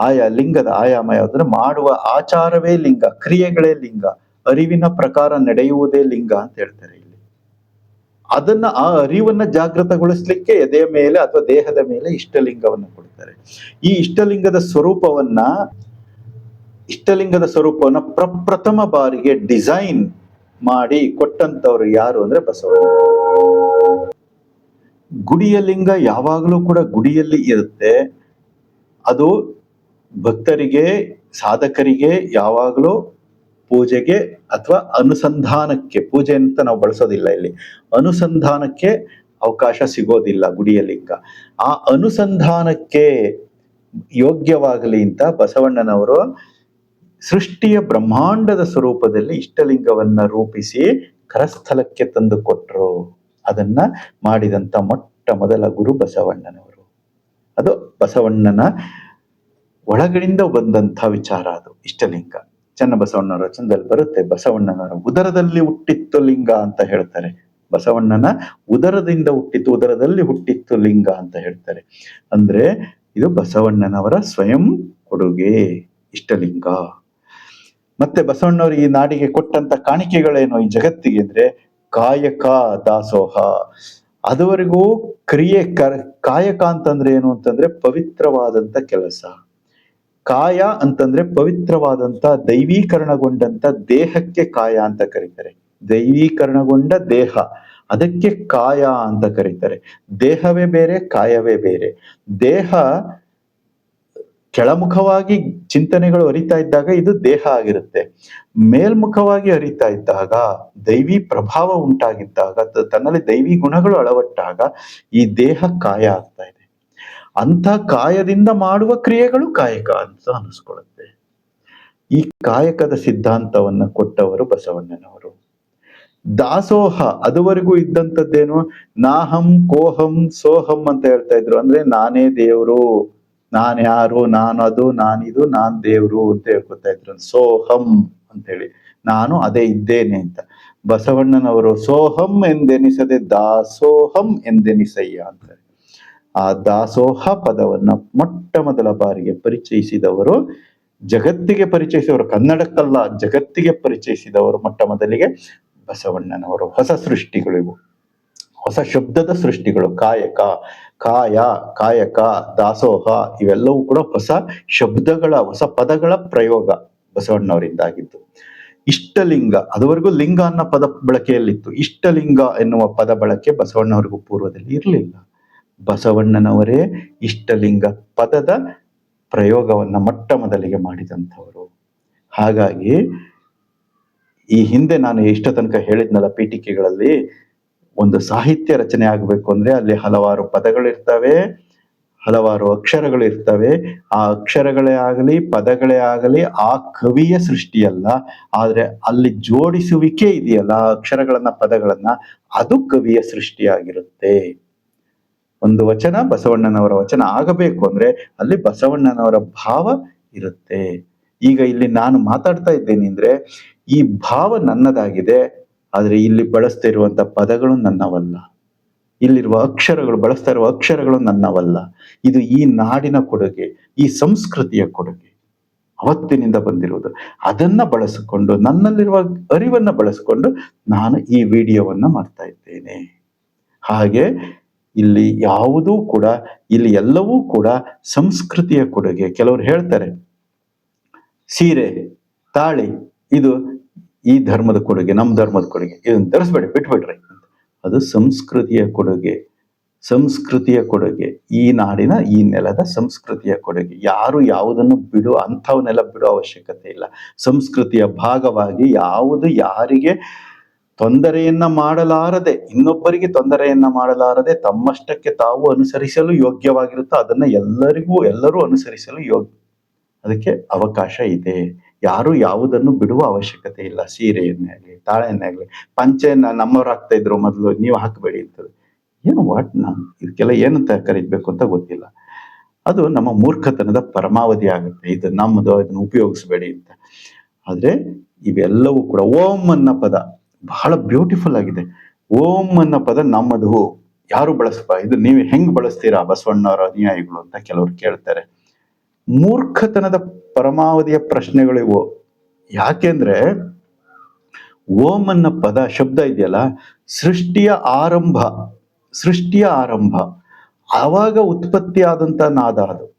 ಆಯಾ, ಲಿಂಗದ ಆಯಾಮ ಯಾವ್ದಂದ್ರೆ, ಮಾಡುವ ಆಚಾರವೇ ಲಿಂಗ, ಕ್ರಿಯೆಗಳೇ ಲಿಂಗ, ಅರಿವಿನ ಪ್ರಕಾರ ನಡೆಯುವುದೇ ಲಿಂಗ ಅಂತ ಹೇಳ್ತಾರೆ. ಅದನ್ನ ಆ ಅರಿವನ್ನ ಜಾಗೃತಗೊಳಿಸ್ಲಿಕ್ಕೆ ಎದೆಯ ಮೇಲೆ ಅಥವಾ ದೇಹದ ಮೇಲೆ ಇಷ್ಟಲಿಂಗವನ್ನು ಕೊಡ್ತಾರೆ. ಈ ಇಷ್ಟಲಿಂಗದ ಸ್ವರೂಪವನ್ನ ಇಷ್ಟಲಿಂಗದ ಸ್ವರೂಪವನ್ನ ಪ್ರಪ್ರಥಮ ಬಾರಿಗೆ ಡಿಸೈನ್ ಮಾಡಿ ಕೊಟ್ಟಂತವ್ರು ಯಾರು ಅಂದ್ರೆ ಬಸವ. ಗುಡಿಯ ಲಿಂಗ ಯಾವಾಗಲೂ ಕೂಡ ಗುಡಿಯಲ್ಲಿ ಇರುತ್ತೆ. ಅದು ಭಕ್ತರಿಗೆ, ಸಾಧಕರಿಗೆ ಯಾವಾಗಲೂ ಪೂಜೆಗೆ ಅಥವಾ ಅನುಸಂಧಾನಕ್ಕೆ, ಪೂಜೆ ಅಂತ ನಾವು ಬಳಸೋದಿಲ್ಲ ಇಲ್ಲಿ. ಅನುಸಂಧಾನಕ್ಕೆ ಅವಕಾಶ ಸಿಗೋದಿಲ್ಲ ಗುಡಿಯಲಿಂಗ ಆ ಅನುಸಂಧಾನಕ್ಕೆ ಯೋಗ್ಯವಾಗಲಿ ಅಂತ ಬಸವಣ್ಣನವರು ಸೃಷ್ಟಿಯ ಬ್ರಹ್ಮಾಂಡದ ಸ್ವರೂಪದಲ್ಲಿ ಇಷ್ಟಲಿಂಗವನ್ನ ರೂಪಿಸಿ ಕರಸ್ಥಲಕ್ಕೆ ತಂದು ಕೊಟ್ಟರು ಅದನ್ನ ಮಾಡಿದಂತ ಮೊಟ್ಟ ಮೊದಲ ಗುರು ಬಸವಣ್ಣನವರು. ಅದು ಬಸವಣ್ಣನ ಒಳಗಡೆಯಿಂದ ಬಂದಂಥ ವಿಚಾರ ಅದು, ಇಷ್ಟಲಿಂಗ. ಚನ್ನಬಸವಣ್ಣನವರ ರಚನದಲ್ಲಿ ಬರುತ್ತೆ. ಬಸವಣ್ಣನವರ ಉದರದಲ್ಲಿ ಹುಟ್ಟಿತ್ತು ಲಿಂಗ ಅಂತ ಹೇಳ್ತಾರೆ. ಬಸವಣ್ಣನ ಉದರದಿಂದ ಹುಟ್ಟಿತ್ತು, ಉದರದಲ್ಲಿ ಹುಟ್ಟಿತ್ತು ಲಿಂಗ ಅಂತ ಹೇಳ್ತಾರೆ. ಅಂದ್ರೆ ಇದು ಬಸವಣ್ಣನವರ ಸ್ವಯಂ ಕೊಡುಗೆ, ಇಷ್ಟಲಿಂಗ. ಮತ್ತೆ ಬಸವಣ್ಣವರು ಈ ನಾಡಿಗೆ ಕೊಟ್ಟಂತ ಕಾಣಿಕೆಗಳೇನು ಈ ಜಗತ್ತಿಗೆ ಅಂದ್ರೆ ಕಾಯಕ ದಾಸೋಹ. ಅದುವರೆಗೂ ಕ್ರಿಯೆ ಕರ್, ಕಾಯಕ ಅಂತಂದ್ರೆ ಏನು ಅಂತಂದ್ರೆ ಪವಿತ್ರವಾದಂತ ಕೆಲಸ. ಕಾಯ ಅಂತಂದ್ರೆ ಪವಿತ್ರವಾದಂತ ದೈವೀಕರಣಗೊಂಡಂತ ದೇಹಕ್ಕೆ ಕಾಯ ಅಂತ ಕರೀತಾರೆ. ದೈವೀಕರಣಗೊಂಡ ದೇಹ, ಅದಕ್ಕೆ ಕಾಯ ಅಂತ ಕರೀತಾರೆ. ದೇಹವೇ ಬೇರೆ, ಕಾಯವೇ ಬೇರೆ. ದೇಹ ಕೆಳಮುಖವಾಗಿ ಚಿಂತನೆಗಳು ಅರಿತಾ ಇದ್ದಾಗ ಇದು ದೇಹ ಆಗಿರುತ್ತೆ. ಮೇಲ್ಮುಖವಾಗಿ ಅರಿತಾ ಇದ್ದಾಗ, ದೈವಿ ಪ್ರಭಾವ ಉಂಟಾಗಿದ್ದಾಗ ತನ್ನಲ್ಲಿ ದೈವಿ ಗುಣಗಳು ಅಳವಟ್ಟಾಗ ಈ ದೇಹ ಕಾಯ ಆಗ್ತಾ ಇದೆ. ಅಂಥ ಕಾಯದಿಂದ ಮಾಡುವ ಕ್ರಿಯೆಗಳು ಕಾಯಕ ಅಂತ ಅನಿಸ್ಕೊಳ್ಳುತ್ತೆ ಈ ಕಾಯಕದ ಸಿದ್ಧಾಂತವನ್ನ ಕೊಟ್ಟವರು ಬಸವಣ್ಣನವರು. ದಾಸೋಹ ಅದುವರೆಗೂ ಇದ್ದಂಥದ್ದೇನು? ನಾಹಂ, ಕೋಹಂ, ಸೋಹಂ ಅಂತ ಹೇಳ್ತಾ ಇದ್ರು. ಅಂದ್ರೆ ನಾನೇ ದೇವರು, ನಾನ್ ಯಾರು, ನಾನು ಅದು ನಾನಿದು ನಾನ್ ದೇವ್ರು ಅಂತ ಹೇಳ್ಕೊತಾ ಇದ್ರು. ಸೋಹಂ ಅಂತ ಹೇಳಿ ನಾನು ಅದೇ ಇದ್ದೇನೆ ಅಂತ. ಬಸವಣ್ಣನವರು ಸೋಹಂ ಎಂದೆನಿಸದೆ ದಾಸೋಹಂ ಎಂದೆನಿಸಯ್ಯ ಅಂತಾರೆ ಆ ದಾಸೋಹ ಪದವನ್ನ ಮೊಟ್ಟ ಮೊದಲ ಬಾರಿಗೆ ಪರಿಚಯಿಸಿದವರು ಜಗತ್ತಿಗೆ ಪರಿಚಯಿಸಿದವರು, ಕನ್ನಡಕ್ಕಲ್ಲ, ಜಗತ್ತಿಗೆ ಪರಿಚಯಿಸಿದವರು ಮೊಟ್ಟ ಮೊದಲಿಗೆ ಬಸವಣ್ಣನವರು. ಹೊಸ ಸೃಷ್ಟಿಗಳು ಹೊಸ ಶಬ್ದದ ಸೃಷ್ಟಿಗಳು. ಕಾಯಕ, ಕಾಯ, ಕಾಯಕ, ದಾಸೋಹ ಇವೆಲ್ಲವೂ ಕೂಡ ಹೊಸ ಶಬ್ದಗಳ, ಹೊಸ ಪದಗಳ ಪ್ರಯೋಗ ಬಸವಣ್ಣವರಿಂದ ಆಗಿದ್ದು ಇಷ್ಟಲಿಂಗ, ಅದುವರೆಗೂ ಲಿಂಗ ಅನ್ನೋ ಪದ ಬಳಕೆಯಲ್ಲಿತ್ತು. ಇಷ್ಟಲಿಂಗ ಎನ್ನುವ ಪದ ಬಳಕೆ ಬಸವಣ್ಣವರಿಗೂ ಪೂರ್ವದಲ್ಲಿ ಇರಲಿಲ್ಲ. ಬಸವಣ್ಣನವರೇ ಇಷ್ಟಲಿಂಗ ಪದದ ಪ್ರಯೋಗವನ್ನು ಮೊಟ್ಟ ಮೊದಲಿಗೆ ಮಾಡಿದಂಥವರು. ಹಾಗಾಗಿ ಈ ಹಿಂದೆ ನಾನು ಇಷ್ಟ ತನಕ ಹೇಳಿದ್ನಲ್ಲ ಪೀಠಿಕೆಗಳಲ್ಲಿ, ಒಂದು ಸಾಹಿತ್ಯ ರಚನೆ ಆಗಬೇಕು ಅಂದರೆ ಅಲ್ಲಿ ಹಲವಾರು ಪದಗಳಿರ್ತವೆ ಹಲವಾರು ಅಕ್ಷರಗಳು ಇರ್ತವೆ. ಆ ಅಕ್ಷರಗಳೇ ಆಗಲಿ, ಪದಗಳೇ ಆಗಲಿ, ಆ ಕವಿಯ ಸೃಷ್ಟಿಯಲ್ಲ. ಆದರೆ ಅಲ್ಲಿ ಜೋಡಿಸುವಿಕೆ ಇದೆಯಲ್ಲ ಆ ಅಕ್ಷರಗಳನ್ನ, ಪದಗಳನ್ನ, ಅದು ಕವಿಯ ಸೃಷ್ಟಿಯಾಗಿರುತ್ತೆ. ಒಂದು ವಚನ ಬಸವಣ್ಣನವರ ವಚನ ಆಗಬೇಕು ಅಂದ್ರೆ ಅಲ್ಲಿ ಬಸವಣ್ಣನವರ ಭಾವ ಇರುತ್ತೆ. ಈಗ ಇಲ್ಲಿ ನಾನು ಮಾತಾಡ್ತಾ ಇದ್ದೇನೆ ಅಂದ್ರೆ ಈ ಭಾವ ನನ್ನದಾಗಿದೆ, ಆದ್ರೆ ಇಲ್ಲಿ ಬಳಸ್ತಾ ಪದಗಳು ನನ್ನವಲ್ಲ. ಇಲ್ಲಿರುವ ಅಕ್ಷರಗಳು ಬಳಸ್ತಾ ಇರುವ ಅಕ್ಷರಗಳು ನನ್ನವಲ್ಲ. ಇದು ಈ ನಾಡಿನ ಕೊಡುಗೆ, ಈ ಸಂಸ್ಕೃತಿಯ ಕೊಡುಗೆ. ಅವತ್ತಿನಿಂದ ಬಂದಿರುವುದು. ಅದನ್ನ ಬಳಸಿಕೊಂಡು, ನನ್ನಲ್ಲಿರುವ ಅರಿವನ್ನ ಬಳಸಿಕೊಂಡು ನಾನು ಈ ವಿಡಿಯೋವನ್ನ ಮಾಡ್ತಾ ಇದ್ದೇನೆ. ಹಾಗೆ ಇಲ್ಲಿ ಯಾವುದೂ ಕೂಡ, ಇಲ್ಲಿ ಎಲ್ಲವೂ ಕೂಡ ಸಂಸ್ಕೃತಿಯ ಕೊಡುಗೆ. ಕೆಲವರು ಹೇಳ್ತಾರೆ, ಸೀರೆ, ತಾಳಿ, ಇದು ಈ ಧರ್ಮದ ಕೊಡುಗೆ, ನಮ್ಮ ಧರ್ಮದ ಕೊಡುಗೆ. ಇದನ್ನು ಧರಿಸ್ಬೇಡಿ ಬಿಟ್ಬಿಡ್ರಿ. ಅದು ಸಂಸ್ಕೃತಿಯ ಕೊಡುಗೆ. ಸಂಸ್ಕೃತಿಯ ಕೊಡುಗೆ. ಈ ನಾಡಿನ, ಈ ನೆಲದ ಸಂಸ್ಕೃತಿಯ ಕೊಡುಗೆ. ಯಾರು ಯಾವುದನ್ನು ಬಿಡು, ಅಂಥವನ್ನೆಲ್ಲ ಬಿಡೋ ಅವಶ್ಯಕತೆ ಇಲ್ಲ. ಸಂಸ್ಕೃತಿಯ ಭಾಗವಾಗಿ ಯಾವುದು ಯಾರಿಗೆ ತೊಂದರೆಯನ್ನ ಮಾಡಲಾರದೆ, ಇನ್ನೊಬ್ಬರಿಗೆ ತೊಂದರೆಯನ್ನ ಮಾಡಲಾರದೆ ತಮ್ಮಷ್ಟಕ್ಕೆ ತಾವು ಅನುಸರಿಸಲು ಯೋಗ್ಯವಾಗಿರುತ್ತೋ, ಅದನ್ನ ಎಲ್ಲರಿಗೂ, ಎಲ್ಲರೂ ಅನುಸರಿಸಲು ಯೋಗ್ಯ ಅದಕ್ಕೆ ಅವಕಾಶ ಇದೆ. ಯಾರು ಯಾವುದನ್ನು ಬಿಡುವ ಅವಶ್ಯಕತೆ ಇಲ್ಲ. ಸೀರೆಯನ್ನೇ ಆಗಲಿ, ತಾಳೆಯನ್ನೇ ಆಗಲಿ, ಪಂಚೆಯನ್ನ ನಮ್ಮವ್ರು ಹಾಕ್ತಾ ಇದ್ರು ಮೊದಲು, ನೀವು ಹಾಕಬೇಡಿ ಅಂತದ್ದು ಏನು ವಾಟ್ ನಾನು? ಇದಕ್ಕೆಲ್ಲ ಏನಂತ ಕರೀಬೇಕು ಅಂತ ಗೊತ್ತಿಲ್ಲ. ಅದು ನಮ್ಮ ಮೂರ್ಖತನದ ಪರಮಾವಧಿ ಆಗುತ್ತೆ. ಇದು ನಮ್ಮದು ಇದನ್ನು ಉಪಯೋಗಿಸ್ಬೇಡಿ ಅಂತ. ಆದ್ರೆ ಇವೆಲ್ಲವೂ ಕೂಡ ಓಂ ಅನ್ನ ಪದ. ಬಹಳ ಬ್ಯೂಟಿಫುಲ್ ಆಗಿದೆ. ಓಂ ಅನ್ನೋ ಪದ ನಮ್ಮದು. ಯಾರು ಬಳಸಪ್ಪ? ಇದು ನೀವು ಹೆಂಗ್ ಬಳಸ್ತೀರಾ ಬಸವಣ್ಣವರ ಅನುಯಾಯಿಗಳು ಅಂತ ಕೆಲವರು ಕೇಳ್ತಾರೆ. ಮೂರ್ಖತನದ ಪರಮಾವಧಿಯ ಪ್ರಶ್ನೆಗಳು ಇವು. ಯಾಕೆಂದ್ರೆ ಓಂ ಅನ್ನೋ ಪದ ಶಬ್ದ ಇದೆಯಲ್ಲ, ಸೃಷ್ಟಿಯ ಆರಂಭ ಸೃಷ್ಟಿಯ ಆರಂಭ, ಆವಾಗ ಉತ್ಪತ್ತಿ ಆದಂತ ನಾದ ಅದು.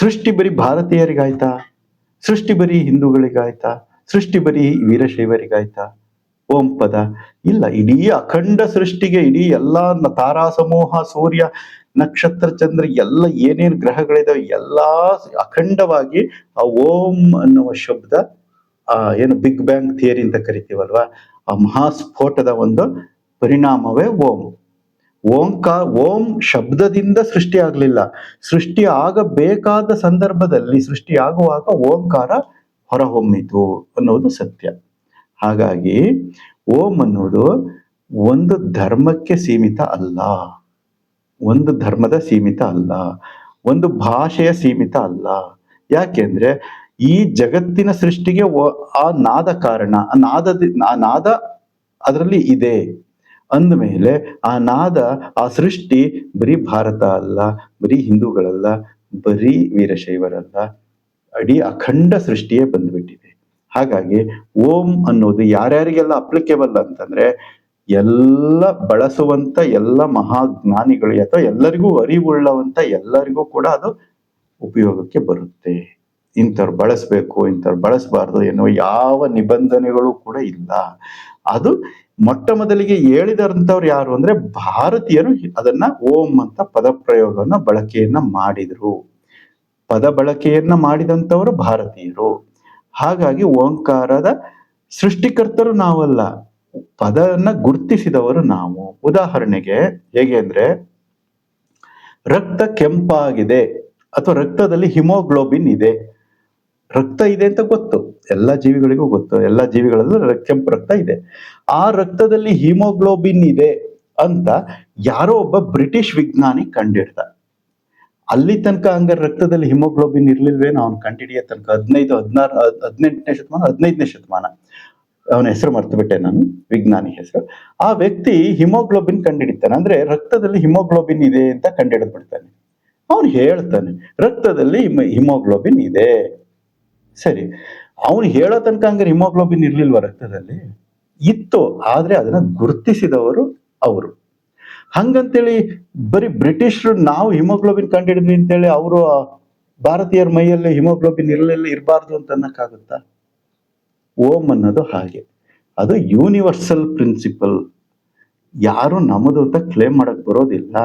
ಸೃಷ್ಟಿ ಬರೀ ಭಾರತೀಯರಿಗಾಯ್ತಾ? ಸೃಷ್ಟಿ ಬರೀ ಹಿಂದೂಗಳಿಗಾಯ್ತಾ? ಸೃಷ್ಟಿ ಬರೀ ವೀರಶೈವರಿಗಾಯ್ತಾ? ಓಂ ಪದ. ಇಲ್ಲ, ಇಡೀ ಅಖಂಡ ಸೃಷ್ಟಿಗೆ, ಇಡೀ ಎಲ್ಲ ತಾರಾ ಸಮೂಹ ಸೂರ್ಯ, ನಕ್ಷತ್ರ, ಚಂದ್ರ, ಎಲ್ಲ ಏನೇನು ಗ್ರಹಗಳಿದಾವೆ, ಎಲ್ಲಾ ಅಖಂಡವಾಗಿ ಆ ಓಂ ಅನ್ನುವ ಶಬ್ದ, ಆ, ಏನು ಬಿಗ್ ಬ್ಯಾಂಗ್ ಥಿಯರಿ ಅಂತ ಕರಿತೀವಲ್ವಾ, ಆ ಮಹಾಸ್ಫೋಟದ ಒಂದು ಪರಿಣಾಮವೇ ಓಂ. ಓಂಕಾ, ಓಂ ಶಬ್ದದಿಂದ ಸೃಷ್ಟಿ ಆಗ್ಲಿಲ್ಲ. ಸೃಷ್ಟಿ ಆಗಬೇಕಾದ ಸಂದರ್ಭದಲ್ಲಿ, ಸೃಷ್ಟಿ ಆಗುವಾಗ ಓಂಕಾರ ಹೊರಹೊಮ್ಮಿತು ಅನ್ನೋದು ಸತ್ಯ. ಹಾಗಾಗಿ ಓಂ ಅನ್ನೋದು ಒಂದು ಧರ್ಮಕ್ಕೆ ಸೀಮಿತ ಅಲ್ಲ. ಒಂದು ಧರ್ಮದ ಸೀಮಿತ ಅಲ್ಲ. ಒಂದು ಭಾಷೆಯ ಸೀಮಿತ ಅಲ್ಲ. ಯಾಕೆಂದ್ರೆ ಈ ಜಗತ್ತಿನ ಸೃಷ್ಟಿಗೆ ಆ ನಾದ ಕಾರಣ, ಆ ನಾದದ, ಆ ನಾದ ಅದರಲ್ಲಿ ಇದೆ. ಅಂದಮೇಲೆ ಆ ನಾದ, ಆ ಸೃಷ್ಟಿ ಬರೀ ಭಾರತ ಅಲ್ಲ, ಬರೀ ಹಿಂದೂಗಳಲ್ಲ, ಬರೀ ವೀರಶೈವರಲ್ಲ, ಅಡಿ ಅಖಂಡ ಸೃಷ್ಟಿಯೇ ಬಂದ್ಬಿಟ್ಟಿದೆ. ಹಾಗಾಗಿ ಓಂ ಅನ್ನೋದು ಯಾರ್ಯಾರಿಗೆಲ್ಲ ಅಪ್ಲಿಕೇಬಲ್ ಅಂತಂದ್ರೆ ಎಲ್ಲ ಬಳಸುವಂತ ಎಲ್ಲ ಮಹಾಜ್ಞಾನಿಗಳು ಅಥವಾ ಎಲ್ಲರಿಗೂ ಅರಿವುಳ್ಳವಂತ ಎಲ್ಲರಿಗೂ ಕೂಡ ಅದು ಉಪಯೋಗಕ್ಕೆ ಬರುತ್ತೆ. ಇಂಥವ್ರು ಬಳಸಬೇಕು, ಇಂಥವ್ರು ಬಳಸಬಾರ್ದು ಎನ್ನುವ ಯಾವ ನಿಬಂಧನೆಗಳು ಕೂಡ ಇಲ್ಲ. ಅದು ಮೊಟ್ಟ ಮೊದಲಿಗೆ ಹೇಳಿದಂಥವ್ರು ಯಾರು ಅಂದ್ರೆ ಭಾರತೀಯರು ಅದನ್ನ ಓಂ ಅಂತ ಪದ ಪ್ರಯೋಗವನ್ನ ಬಳಕೆಯನ್ನ ಮಾಡಿದ್ರು. ಪದ ಬಳಕೆಯನ್ನ ಮಾಡಿದಂಥವರು ಭಾರತೀಯರು. ಹಾಗಾಗಿ ಓಂಕಾರದ ಸೃಷ್ಟಿಕರ್ತರು ನಾವಲ್ಲ. ಪದವನ್ನ ಗುರ್ತಿಸಿದವರು ನಾವು. ಉದಾಹರಣೆಗೆ ಹೇಗೆ ಅಂದ್ರೆ, ರಕ್ತ ಕೆಂಪಾಗಿದೆ ಅಥವಾ ರಕ್ತದಲ್ಲಿ ಹಿಮೋಗ್ಲೋಬಿನ್ ಇದೆ. ರಕ್ತ ಇದೆ ಅಂತ ಗೊತ್ತು. ಎಲ್ಲ ಜೀವಿಗಳಿಗೂ ಗೊತ್ತು. ಎಲ್ಲ ಜೀವಿಗಳಲ್ಲೂ ಕೆಂಪು ರಕ್ತ ಇದೆ. ಆ ರಕ್ತದಲ್ಲಿ ಹಿಮೋಗ್ಲೋಬಿನ್ ಇದೆ ಅಂತ ಯಾರೋ ಒಬ್ಬ ಬ್ರಿಟಿಷ್ ವಿಜ್ಞಾನಿ ಕಂಡಿಡ್ದ ಅಲ್ಲಿ ತನಕ ಹಂಗಾರೆ ರಕ್ತದಲ್ಲಿ ಹಿಮೋಗ್ಲೋಬಿನ್ ಇರ್ಲಿಲ್ವೇನೋ ಅವ್ನು ಕಂಡಿಡಿಯ ತನಕ ಹದಿನೈದು, ಹದಿನಾರು ಹದಿನೆಂಟನೇ ಶತಮಾನ, ಹದಿನೈದನೇ ಶತಮಾನ. ಅವನ ಹೆಸರು ಮರ್ತು ಬಿಟ್ಟೆ ನಾನು, ವಿಜ್ಞಾನಿ ಹೆಸರು. ಆ ವ್ಯಕ್ತಿ ಹಿಮೋಗ್ಲೋಬಿನ್ ಕಂಡಿಡಿತಾನೆ. ಅಂದ್ರೆ ರಕ್ತದಲ್ಲಿ ಹಿಮೋಗ್ಲೋಬಿನ್ ಇದೆ ಅಂತ ಕಂಡಿಡಿದ್ ಬಿಡ್ತಾನೆ. ಅವನು ಹೇಳ್ತಾನೆ, ರಕ್ತದಲ್ಲಿ ಹಿಮ- ಹಿಮೋಗ್ಲೋಬಿನ್ ಇದೆ. ಸರಿ, ಅವನು ಹೇಳೋ ತನಕ ಹಂಗಾರೆ ಹಿಮೋಗ್ಲೋಬಿನ್ ಇರ್ಲಿಲ್ವ ರಕ್ತದಲ್ಲಿ? ಇತ್ತು, ಆದ್ರೆ ಅದನ್ನ ಗುರುತಿಸಿದವರು ಅವರು. ಹಂಗಂತೇಳಿ ಬರೀ ಬ್ರಿಟಿಷರು ನಾವು ಹಿಮೋಗ್ಲೋಬಿನ್ ಕಂಡಿಡಿದ್ವಿ ಅಂತೇಳಿ ಅವರು ಭಾರತೀಯರ ಮೈಯಲ್ಲಿ ಹಿಮೋಗ್ಲೋಬಿನ್ ಇರಲಿಲ್ಲ ಇರಬಾರ್ದು ಅಂತ ಅನ್ನಕ್ಕಾಗುತ್ತಾ? ಓಮ್ ಅನ್ನೋದು ಹಾಗೆ. ಅದು ಯೂನಿವರ್ಸಲ್ ಪ್ರಿನ್ಸಿಪಲ್ ಯಾರು ನಮ್ಮದು ಅಂತ ಕ್ಲೇಮ್ ಮಾಡಕ್ ಬರೋದಿಲ್ಲ.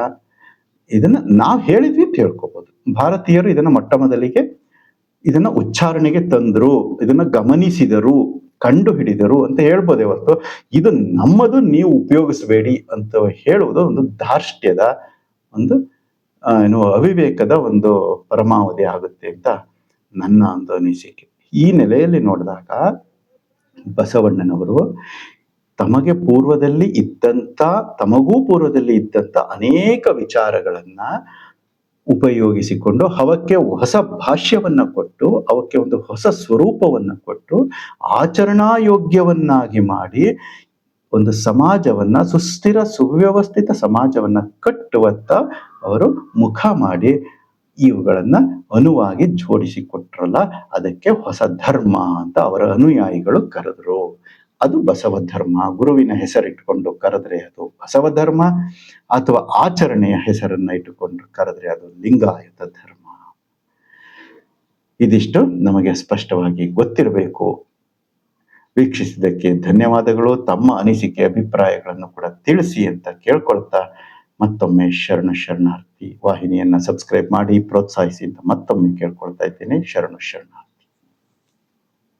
ಇದನ್ನ ನಾವು ಹೇಳಿದ್ವಿ ಅಂತ ಹೇಳ್ಕೋಬಹುದು ಭಾರತೀಯರು ಇದನ್ನ ಮೊಟ್ಟ ಮೊದಲಿಗೆ ಇದನ್ನ ಉಚ್ಚಾರಣೆಗೆ ತಂದ್ರು, ಇದನ್ನ ಗಮನಿಸಿದರು. ಕಂಡು ಹಿಡಿದರು ಅಂತ ಹೇಳ್ಬೋದೇ ಹೊರತು ಇದು ನಮ್ಮದು ನೀವು ಉಪಯೋಗಿಸಬೇಡಿ ಅಂತ ಹೇಳುವುದು ಒಂದು ಧಾರ್ಷ್ಟ್ಯದ ಒಂದು ಏನು ಅವಿವೇಕದ ಒಂದು ಪರಮಾವಧಿ ಆಗುತ್ತೆ ಅಂತ ನನ್ನ ಒಂದು ಅನಿಸಿಕೆ. ಈ ನೆಲೆಯಲ್ಲಿ ನೋಡಿದಾಗ ಬಸವಣ್ಣನವರು ತಮಗೆ ಪೂರ್ವದಲ್ಲಿ ಇದ್ದಂತ, ತಮಗೂ ಪೂರ್ವದಲ್ಲಿ ಇದ್ದಂತ ಅನೇಕ ವಿಚಾರಗಳನ್ನ ಉಪಯೋಗಿಸಿಕೊಂಡು ಅವಕ್ಕೆ ಹೊಸ ಭಾಷ್ಯವನ್ನ ಕೊಟ್ಟು, ಅವಕ್ಕೆ ಒಂದು ಹೊಸ ಸ್ವರೂಪವನ್ನ ಕೊಟ್ಟು, ಆಚರಣಾಯೋಗ್ಯವನ್ನಾಗಿ ಮಾಡಿ ಒಂದು ಸಮಾಜವನ್ನ, ಸುಸ್ಥಿರ, ಸುವ್ಯವಸ್ಥಿತ ಸಮಾಜವನ್ನ ಕಟ್ಟುವತ್ತ ಅವರು ಮುಖ ಮಾಡಿ ಇವುಗಳನ್ನ ಅನುವಾಗಿ ಜೋಡಿಸಿಕೊಟ್ರಲ್ಲ ಅದಕ್ಕೆ ಹೊಸ ಧರ್ಮ ಅಂತ ಅವರ ಅನುಯಾಯಿಗಳು ಕರೆದ್ರು. ಅದು ಬಸವ ಧರ್ಮ ಗುರುವಿನ ಹೆಸರಿಟ್ಟುಕೊಂಡು ಕರೆದ್ರೆ ಅದು ಬಸವ ಧರ್ಮ ಅಥವಾ ಆಚರಣೆಯ ಹೆಸರನ್ನ ಇಟ್ಟುಕೊಂಡು ಕರೆದ್ರೆ ಅದು ಲಿಂಗಾಯತ ಧರ್ಮ. ಇದಿಷ್ಟು ನಮಗೆ ಸ್ಪಷ್ಟವಾಗಿ ಗೊತ್ತಿರಬೇಕು. ವೀಕ್ಷಿಸಿದ್ದಕ್ಕೆ ಧನ್ಯವಾದಗಳು. ತಮ್ಮ ಅನಿಸಿಕೆ, ಅಭಿಪ್ರಾಯಗಳನ್ನು ಕೂಡ ತಿಳಿಸಿ ಅಂತ ಕೇಳ್ಕೊಳ್ತಾ ಮತ್ತೊಮ್ಮೆ ಶರಣ ಶರಣಾರ್ಥಿ ವಾಹಿನಿಯನ್ನ ಸಬ್ಸ್ಕ್ರೈಬ್ ಮಾಡಿ, ಪ್ರೋತ್ಸಾಹಿಸಿ ಅಂತ ಮತ್ತೊಮ್ಮೆ ಕೇಳ್ಕೊಳ್ತಾ ಇದ್ದೇನೆ. ಶರಣು ಶರಣಾರ್ಥಿ.